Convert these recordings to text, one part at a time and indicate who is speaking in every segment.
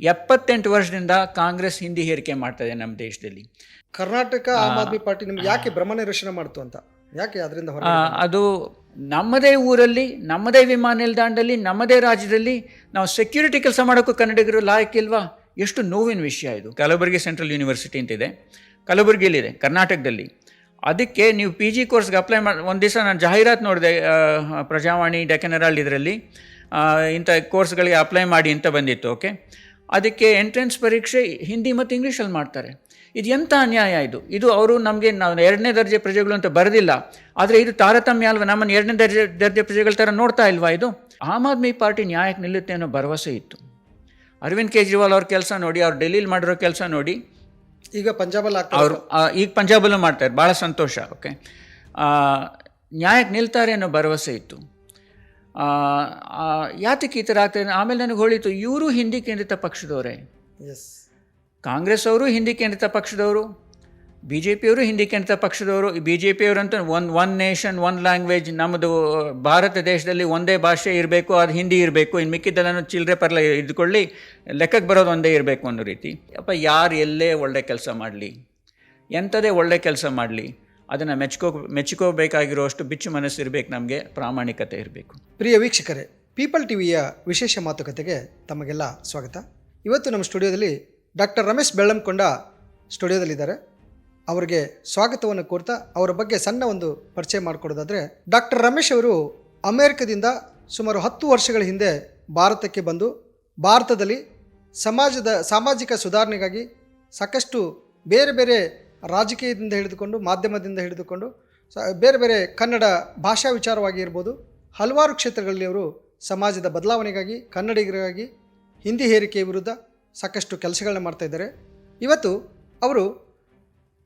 Speaker 1: ಎಪ್ಪತ್ತೆಂಟು ವರ್ಷದಿಂದ ಕಾಂಗ್ರೆಸ್ ಹಿಂದಿ ಹೇರಿಕೆ ಮಾಡ್ತಾ ನಮ್ಮ ದೇಶದಲ್ಲಿ.
Speaker 2: ಕರ್ನಾಟಕ ಆಮ್ ಆದ್ಮಿ ಪಾರ್ಟಿ ನಿಮ್ಗೆ ಯಾಕೆ ಭ್ರಮ ರಚನೆ ಮಾಡ್ತು ಅಂತ? ಯಾಕೆ ಅದರಿಂದ
Speaker 1: ಅದು ನಮ್ಮದೇ ಊರಲ್ಲಿ ನಮ್ಮದೇ ವಿಮಾನ ನಿಲ್ದಾಣದಲ್ಲಿ ನಮ್ಮದೇ ರಾಜ್ಯದಲ್ಲಿ ನಾವು ಸೆಕ್ಯೂರಿಟಿ ಕೆಲಸ ಮಾಡೋಕ್ಕೂ ಕನ್ನಡಿಗರು ಲಾಯಕ್ಕಿಲ್ವಾ ಎಷ್ಟು ನೋವಿನ ವಿಷಯ ಇದು. ಕಲಬುರಗಿ ಸೆಂಟ್ರಲ್ ಯೂನಿವರ್ಸಿಟಿ ಅಂತಿದೆ. ಕಲಬುರಗಿಯಲ್ಲಿದೆ ಕರ್ನಾಟಕದಲ್ಲಿ. ಅದಕ್ಕೆ ನೀವು ಪಿ ಜಿ ಕೋರ್ಸ್ಗೆ ಅಪ್ಲೈ ಮಾಡಿ ಒಂದು ದಿವಸ ನಾನು ಜಾಹೀರಾತು ನೋಡಿದೆ ಪ್ರಜಾವಾಣಿ ಡೆಕ್ಕನ್ ಇದರಲ್ಲಿ. ಇಂಥ ಕೋರ್ಸ್ಗಳಿಗೆ ಅಪ್ಲೈ ಮಾಡಿ ಅಂತ ಬಂದಿತ್ತು ಓಕೆ ಅದಕ್ಕೆ ಎಂಟ್ರೆನ್ಸ್ ಪರೀಕ್ಷೆ ಹಿಂದಿ ಮತ್ತು ಇಂಗ್ಲೀಷಲ್ಲಿ ಮಾಡ್ತಾರೆ. ಇದು ಎಂಥ ಅನ್ಯಾಯ ಇದು? ಇದು ಅವರು ನಮಗೆ ನಾವು ಎರಡನೇ ದರ್ಜೆ ಪ್ರಜೆಗಳು ಅಂತ ಬರೆದಿಲ್ಲ. ಆದರೆ ಇದು ತಾರತಮ್ಯ ಅಲ್ವಾ? ನಮ್ಮನ್ನು ಎರಡನೇ ದರ್ಜೆ ದರ್ಜೆ ಪ್ರಜೆಗಳ ಥರ ನೋಡ್ತಾ ಇಲ್ವಾ ಇದು? ಆಮ್ ಆದ್ಮಿ ಪಾರ್ಟಿ ನ್ಯಾಯಕ್ಕೆ ನಿಲ್ಲುತ್ತೆ ಅನ್ನೋ ಭರವಸೆ ಇತ್ತು. ಅರವಿಂದ್ ಕೇಜ್ರಿವಾಲ್ ಅವ್ರ ಕೆಲಸ ನೋಡಿ ಅವ್ರು ಡೆಲ್ಲಿಲಿ ಮಾಡಿರೋ ಕೆಲಸ ನೋಡಿ.
Speaker 2: ಈಗ ಪಂಜಾಬಲ್ಲಿ
Speaker 1: ಅವರು ಈಗ ಪಂಜಾಬಲ್ಲೂ ಮಾಡ್ತಾರೆ ಭಾಳ ಸಂತೋಷ ಓಕೆ? ನ್ಯಾಯಕ್ಕೆ ನಿಲ್ತಾರೆ ಅನ್ನೋ ಭರವಸೆ ಇತ್ತು. ಯಾತಕ್ಕೆ ಈ ಥರ ಆಗ್ತದೆ. ಆಮೇಲೆ ನನಗೆ ಹೊಳಿತು ಇವರು ಹಿಂದಿ ಕೇಂದ್ರಿತ ಪಕ್ಷದವರೇ.
Speaker 2: ಎಸ್
Speaker 1: ಕಾಂಗ್ರೆಸ್ ಅವರು ಹಿಂದಿ ಕೇಂದ್ರಿತ ಪಕ್ಷದವರು ಬಿ ಜೆ ಪಿಯವರು ಹಿಂದಿ ಕೇಂದ್ರಿತ ಪಕ್ಷದವರು B J ಪಿಯವರಂತೂ one one nation one language ನಮ್ಮದು ಭಾರತ ದೇಶದಲ್ಲಿ ಒಂದೇ ಭಾಷೆ ಇರಬೇಕು ಅದು ಹಿಂದಿ ಇರಬೇಕು. ಇನ್ನು ಮಿಕ್ಕಿದ್ದಲ್ಲೂ ಚಿಲ್ಲರೆ ಪರ್ಲೆ ಇದ್ಕೊಳ್ಳಿ ಲೆಕ್ಕಕ್ಕೆ ಬರೋದು ಒಂದೇ ಇರಬೇಕು ಅನ್ನೋ ರೀತಿ. ಅಪ್ಪ ಯಾರು ಎಲ್ಲೇ ಒಳ್ಳೆ ಕೆಲಸ ಮಾಡಲಿ ಎಂಥದೇ ಒಳ್ಳೆ ಕೆಲಸ ಮಾಡಲಿ ಅದನ್ನು ಮೆಚ್ಕೋ ಮೆಚ್ಕೋಬೇಕಾಗಿರೋಷ್ಟು ಬಿಚ್ಚು ಮನಸ್ಸು ಇರಬೇಕು, ನಮಗೆ ಪ್ರಾಮಾಣಿಕತೆ ಇರಬೇಕು.
Speaker 2: ಪ್ರಿಯ ವೀಕ್ಷಕರೇ ಪೀಪಲ್ ಟಿವಿಯ ವಿಶೇಷ ಮಾತುಕತೆಗೆ ತಮಗೆಲ್ಲ ಸ್ವಾಗತ. ಇವತ್ತು ನಮ್ಮ ಸ್ಟುಡಿಯೋದಲ್ಲಿ ಡಾಕ್ಟರ್ ರಮೇಶ್ ಬೆಳ್ಳಂಕೊಂಡ ಸ್ಟುಡಿಯೋದಲ್ಲಿದ್ದಾರೆ. ಅವರಿಗೆ ಸ್ವಾಗತವನ್ನು ಕೋರ್ತಾ ಅವರ ಬಗ್ಗೆ ಸಣ್ಣ ಒಂದು ಪರಿಚಯ ಮಾಡಿಕೊಡೋದಾದರೆ, ಡಾಕ್ಟರ್ ರಮೇಶ್ ಅವರು ಅಮೇರಿಕದಿಂದ ಸುಮಾರು ಹತ್ತು ವರ್ಷಗಳ ಹಿಂದೆ ಭಾರತಕ್ಕೆ ಬಂದು, ಭಾರತದಲ್ಲಿ ಸಮಾಜದ ಸಾಮಾಜಿಕ ಸುಧಾರಣೆಗಾಗಿ ಸಾಕಷ್ಟು ಬೇರೆ ಬೇರೆ ರಾಜಕೀಯದಿಂದ ಹಿಡಿದುಕೊಂಡು, ಮಾಧ್ಯಮದಿಂದ ಹಿಡಿದುಕೊಂಡು ಬೇರೆ ಬೇರೆ ಕನ್ನಡ ಭಾಷಾ ವಿಚಾರವಾಗಿ ಇರ್ಬೋದು, ಹಲವಾರು ಕ್ಷೇತ್ರಗಳಲ್ಲಿ ಅವರು ಸಮಾಜದ ಬದಲಾವಣೆಗಾಗಿ, ಕನ್ನಡಿಗರಿಗಾಗಿ ಹಿಂದಿ ಹೇರಿಕೆಯ ವಿರುದ್ಧ ಸಾಕಷ್ಟು ಕೆಲಸಗಳನ್ನ ಮಾಡ್ತಾಯಿದ್ದಾರೆ ಇವತ್ತು ಅವರು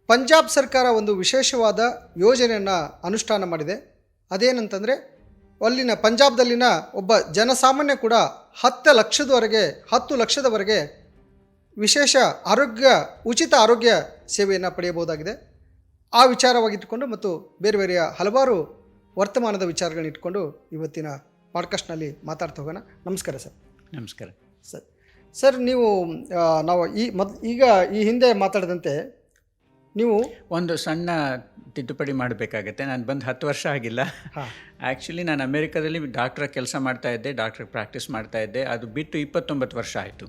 Speaker 2: ಪಂಜಾಬ್ ಸರ್ಕಾರ ಒಂದು ವಿಶೇಷವಾದ ಯೋಜನೆಯನ್ನು ಅನುಷ್ಠಾನ ಮಾಡಿದೆ. ಅದೇನಂತಂದರೆ, ಅಲ್ಲಿನ ಪಂಜಾಬ್ದಲ್ಲಿನ ಒಬ್ಬ ಜನಸಾಮಾನ್ಯ ಕೂಡ ಹತ್ತು ಲಕ್ಷದವರೆಗೆ ಹತ್ತು ಲಕ್ಷದವರೆಗೆ ವಿಶೇಷ ಆರೋಗ್ಯ, ಉಚಿತ ಆರೋಗ್ಯ ಸೇವೆಯನ್ನು ಪಡೆಯಬಹುದಾಗಿದೆ. ಆ ವಿಚಾರವಾಗಿಟ್ಟುಕೊಂಡು ಮತ್ತು ಬೇರೆ ಬೇರೆಯ ಹಲವಾರು ವರ್ತಮಾನದ ವಿಚಾರಗಳನ್ನ ಇಟ್ಕೊಂಡು ಇವತ್ತಿನ ಪಾಡ್ಕಾಸ್ಟ್ನಲ್ಲಿ ಮಾತಾಡ್ತಾ ಹೋಗೋಣ. ನಮಸ್ಕಾರ ಸರ್.
Speaker 1: ನಮಸ್ಕಾರ.
Speaker 2: ಸರ್ ಸರ್ ನೀವು ನಾವು ಈ ಮೊದ್ ಈಗ ಈ ಹಿಂದೆ ಮಾತಾಡಿದಂತೆ ನೀವು
Speaker 1: ಒಂದು ಸಣ್ಣ ತಿದ್ದುಪಡಿ ಮಾಡಬೇಕಾಗತ್ತೆ. ನಾನು ಬಂದು ಹತ್ತು ವರ್ಷ ಆಗಿಲ್ಲ.
Speaker 2: ಹಾಂ.
Speaker 1: ಆ್ಯಕ್ಚುಲಿ ನಾನು ಅಮೇರಿಕಾದಲ್ಲಿ ಡಾಕ್ಟ್ರ ಕೆಲಸ ಮಾಡ್ತಾ ಇದ್ದೆ ಡಾಕ್ಟ್ರ್ ಪ್ರಾಕ್ಟೀಸ್ ಮಾಡ್ತಾ ಇದ್ದೆ. ಅದು ಬಿಟ್ಟು ಇಪ್ಪತ್ತೊಂಬತ್ತು ವರ್ಷ ಆಯಿತು.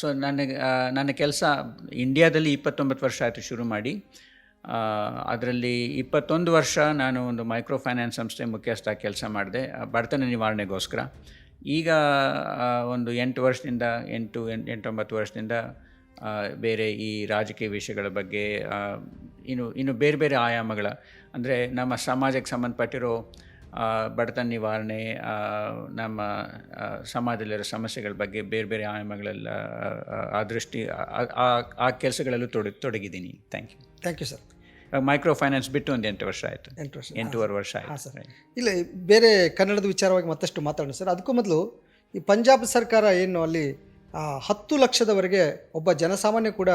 Speaker 1: ಸೊ ನನಗೆ ನನ್ನ ಕೆಲಸ ಇಂಡಿಯಾದಲ್ಲಿ ಇಪ್ಪತ್ತೊಂಬತ್ತು ವರ್ಷ ಆಯಿತು ಶುರು ಮಾಡಿ. ಅದರಲ್ಲಿ ಇಪ್ಪತ್ತೊಂದು ವರ್ಷ ನಾನು ಒಂದು ಮೈಕ್ರೋ ಫೈನಾನ್ಸ್ ಸಂಸ್ಥೆ ಮುಖ್ಯಸ್ಥ ಕೆಲಸ ಮಾಡಿದೆ ಬಡತನ ನಿವಾರಣೆಗೋಸ್ಕರ. ಈಗ ಒಂದು ಎಂಟು ವರ್ಷದಿಂದ, ಎಂಟು ಎಂಟು ಎಂಟೊಂಬತ್ತು ವರ್ಷದಿಂದ ಬೇರೆ ಈ ರಾಜಕೀಯ ವಿಷಯಗಳ ಬಗ್ಗೆ ಇನ್ನು ಇನ್ನು ಬೇರೆ ಬೇರೆ ಆಯಾಮಗಳ, ಅಂದರೆ ನಮ್ಮ ಸಮಾಜಕ್ಕೆ ಸಂಬಂಧಪಟ್ಟಿರೋ ಬಡತನ ನಿವಾರಣೆ ನಮ್ಮ ಸಮಾಜದಲ್ಲಿರೋ ಸಮಸ್ಯೆಗಳ ಬಗ್ಗೆ ಬೇರೆ ಬೇರೆ ಆಯಾಮಗಳೆಲ್ಲ ಆ, ದೃಷ್ಟಿ ಆ- ಕೆಲಸಗಳಲ್ಲೂ ತೊಡ ತೊಡಗಿದ್ದೀನಿ. Thank you
Speaker 2: thank you sir
Speaker 1: microfinance ಬಿಟ್ಟು ಒಂದು ಎಂಟು ವರ್ಷ ಆಯಿತು.
Speaker 2: ಎಂಟು ವರ್ಷ.
Speaker 1: ಎಂಟೂವರೆ ವರ್ಷ
Speaker 2: ಹಾಂ
Speaker 1: ಆಯಿತು.
Speaker 2: ಸರ್. ಇಲ್ಲ ಬೇರೆ ಕನ್ನಡದ ವಿಚಾರವಾಗಿ ಮತ್ತಷ್ಟು ಮಾತಾಡೋಣ ಸರ್. ಅದಕ್ಕೂ ಮೊದಲು ಈ ಪಂಜಾಬ್ ಸರ್ಕಾರ ಏನು ಅಲ್ಲಿ ಹತ್ತು ಲಕ್ಷದವರೆಗೆ ಒಬ್ಬ ಜನಸಾಮಾನ್ಯ ಕೂಡ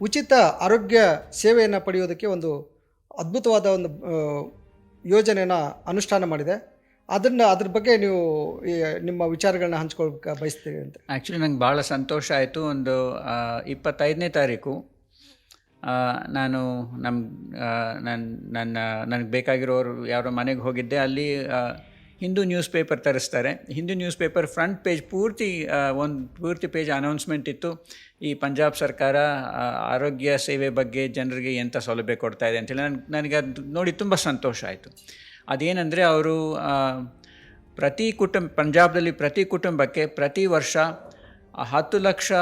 Speaker 2: ಉಚಿತ ಆರೋಗ್ಯ ಸೇವೆಯನ್ನು ಪಡೆಯೋದಕ್ಕೆ ಒಂದು ಅದ್ಭುತವಾದ ಒಂದು ಆ, ಯೋಜನೆಯನ್ನು ಅನುಷ್ಠಾನ ಮಾಡಿದೆ. ಅದನ್ನು ಅದ್ರ ಬಗ್ಗೆ ನೀವು ನಿಮ್ಮ ವಿಚಾರಗಳನ್ನ ಹಂಚ್ಕೊಳ್ಬೇಕು ಬಯಸ್ತೀವಿ ಅಂತ.
Speaker 1: ಆ್ಯಕ್ಚುಲಿ ನಂಗೆ ಭಾಳ ಸಂತೋಷ ಆಯಿತು. ಒಂದು ಇಪ್ಪತ್ತೈದನೇ ತಾರೀಕು ನಾನು ನಮ್ಮ ನನ್ನ ನನಗೆ ಬೇಕಾಗಿರೋರು ಯಾರೋ ಮನೆಗೆ ಹೋಗಿದ್ದೆ. ಅಲ್ಲಿ ಹಿಂದೂ ನ್ಯೂಸ್ ಪೇಪರ್ ತರಿಸ್ತಾರೆ. Hindu newspaper front page ಪೂರ್ತಿ ಒಂದು, ಪೂರ್ತಿ ಪೇಜ್ ಅನೌನ್ಸ್ಮೆಂಟ್ ಇತ್ತು. ಈ ಪಂಜಾಬ್ ಸರ್ಕಾರ ಆರೋಗ್ಯ ಸೇವೆ ಬಗ್ಗೆ ಜನರಿಗೆ ಎಂಥ ಸೌಲಭ್ಯ ಕೊಡ್ತಾ ಇದೆ ಅಂತೇಳಿ ನನಗೆ ನನಗೆ ಅದು ನೋಡಿ ತುಂಬ ಸಂತೋಷ ಆಯಿತು. ಅದೇನೆಂದರೆ ಅವರು ಪ್ರತಿ ಕುಟುಂಬ ಪಂಜಾಬ್ದಲ್ಲಿ ಪ್ರತಿ ಕುಟುಂಬಕ್ಕೆ ಪ್ರತಿ ವರ್ಷ ಹತ್ತು ಲಕ್ಷ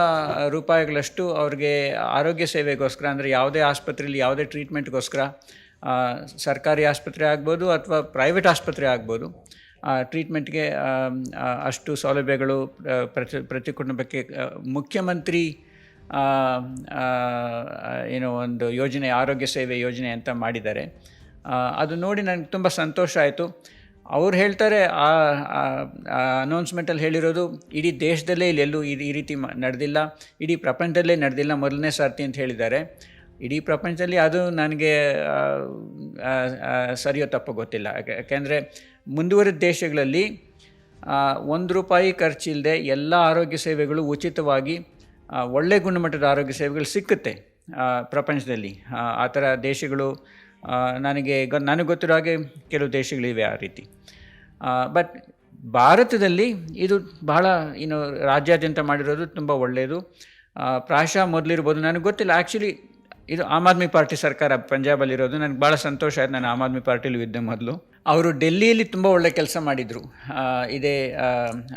Speaker 1: ರೂಪಾಯಿಗಳಷ್ಟು ಅವ್ರಿಗೆ ಆರೋಗ್ಯ ಸೇವೆಗೋಸ್ಕರ, ಅಂದರೆ ಯಾವುದೇ ಆಸ್ಪತ್ರೆಯಲ್ಲಿ ಯಾವುದೇ ಟ್ರೀಟ್ಮೆಂಟ್ಗೋಸ್ಕರ ಸರ್ಕಾರಿ ಆಸ್ಪತ್ರೆ ಆಗ್ಬೋದು ಅಥವಾ ಪ್ರೈವೇಟ್ ಆಸ್ಪತ್ರೆ ಆಗ್ಬೋದು ಟ್ರೀಟ್ಮೆಂಟ್ಗೆ ಅಷ್ಟು ಸೌಲಭ್ಯಗಳು ಪ್ರತಿ ಪ್ರತಿ ಕುಟುಂಬಕ್ಕೆ ಮುಖ್ಯಮಂತ್ರಿ ಏನೋ ಒಂದು ಯೋಜನೆ, ಆರೋಗ್ಯ ಸೇವೆ ಯೋಜನೆ ಅಂತ ಮಾಡಿದ್ದಾರೆ. ಅದು ನೋಡಿ ನನಗೆ ತುಂಬ ಸಂತೋಷ ಆಯಿತು. ಅವ್ರು ಹೇಳ್ತಾರೆ, ಆ ಅನೌನ್ಸ್ಮೆಂಟಲ್ಲಿ ಹೇಳಿರೋದು, ಇಡೀ ದೇಶದಲ್ಲೇ ಇಲ್ಲಿ ಎಲ್ಲೂ ಈ ರೀತಿ ನಡೆದಿಲ್ಲ. ಇಡೀ ಪ್ರಪಂಚದಲ್ಲೇ ನಡೆದಿಲ್ಲ, ಮೊದಲನೇ ಸರ್ತಿ ಅಂತ ಹೇಳಿದ್ದಾರೆ. ಇಡೀ ಪ್ರಪಂಚದಲ್ಲಿ ಅದು ನನಗೆ ಸರಿಯೋ ತಪ್ಪು ಗೊತ್ತಿಲ್ಲ. ಯಾಕೆ- ಯಾಕೆಂದರೆ ಮುಂದುವರಿದ ದೇಶಗಳಲ್ಲಿ ಒಂದು ರೂಪಾಯಿ ಖರ್ಚಿಲ್ಲದೆ ಎಲ್ಲ ಆರೋಗ್ಯ ಸೇವೆಗಳು ಉಚಿತವಾಗಿ ಒಳ್ಳೆ ಗುಣಮಟ್ಟದ ಆರೋಗ್ಯ ಸೇವೆಗಳು ಸಿಕ್ಕುತ್ತೆ ಪ್ರಪಂಚದಲ್ಲಿ. ಆ, ಥರ ದೇಶಗಳು ನನಗೆ ಗ ನನಗೆ ಗೊತ್ತಿರೋ ಹಾಗೆ ಕೆಲವು ದೇಶಗಳಿವೆ ಆ ರೀತಿ. ಬಟ್ ಭಾರತದಲ್ಲಿ ಇದು ಬಹಳ ಏನು ರಾಜ್ಯಾದ್ಯಂತ ಮಾಡಿರೋದು ತುಂಬ ಒಳ್ಳೆಯದು. ಪ್ರಾಯಶಃ ಮೊದಲಿರ್ಬೋದು ನನಗೆ ಗೊತ್ತಿಲ್ಲ. ಆ್ಯಕ್ಚುಲಿ ಇದು ಆಮ್ ಆದ್ಮಿ ಪಾರ್ಟಿ ಸರ್ಕಾರ ಪಂಜಾಬಲ್ಲಿರೋದು ನನಗೆ ಭಾಳ ಸಂತೋಷ ಆಯ್ತು. ನಾನು ಆಮ್ ಆದ್ಮಿ ಪಾರ್ಟಿಲಿ ಇದ್ದೆ ಮೊದಲು. ಅವರು ಡೆಲ್ಲಿಯಲ್ಲಿ ತುಂಬ ಒಳ್ಳೆ ಕೆಲಸ ಮಾಡಿದರು. ಇದೇ ಆ,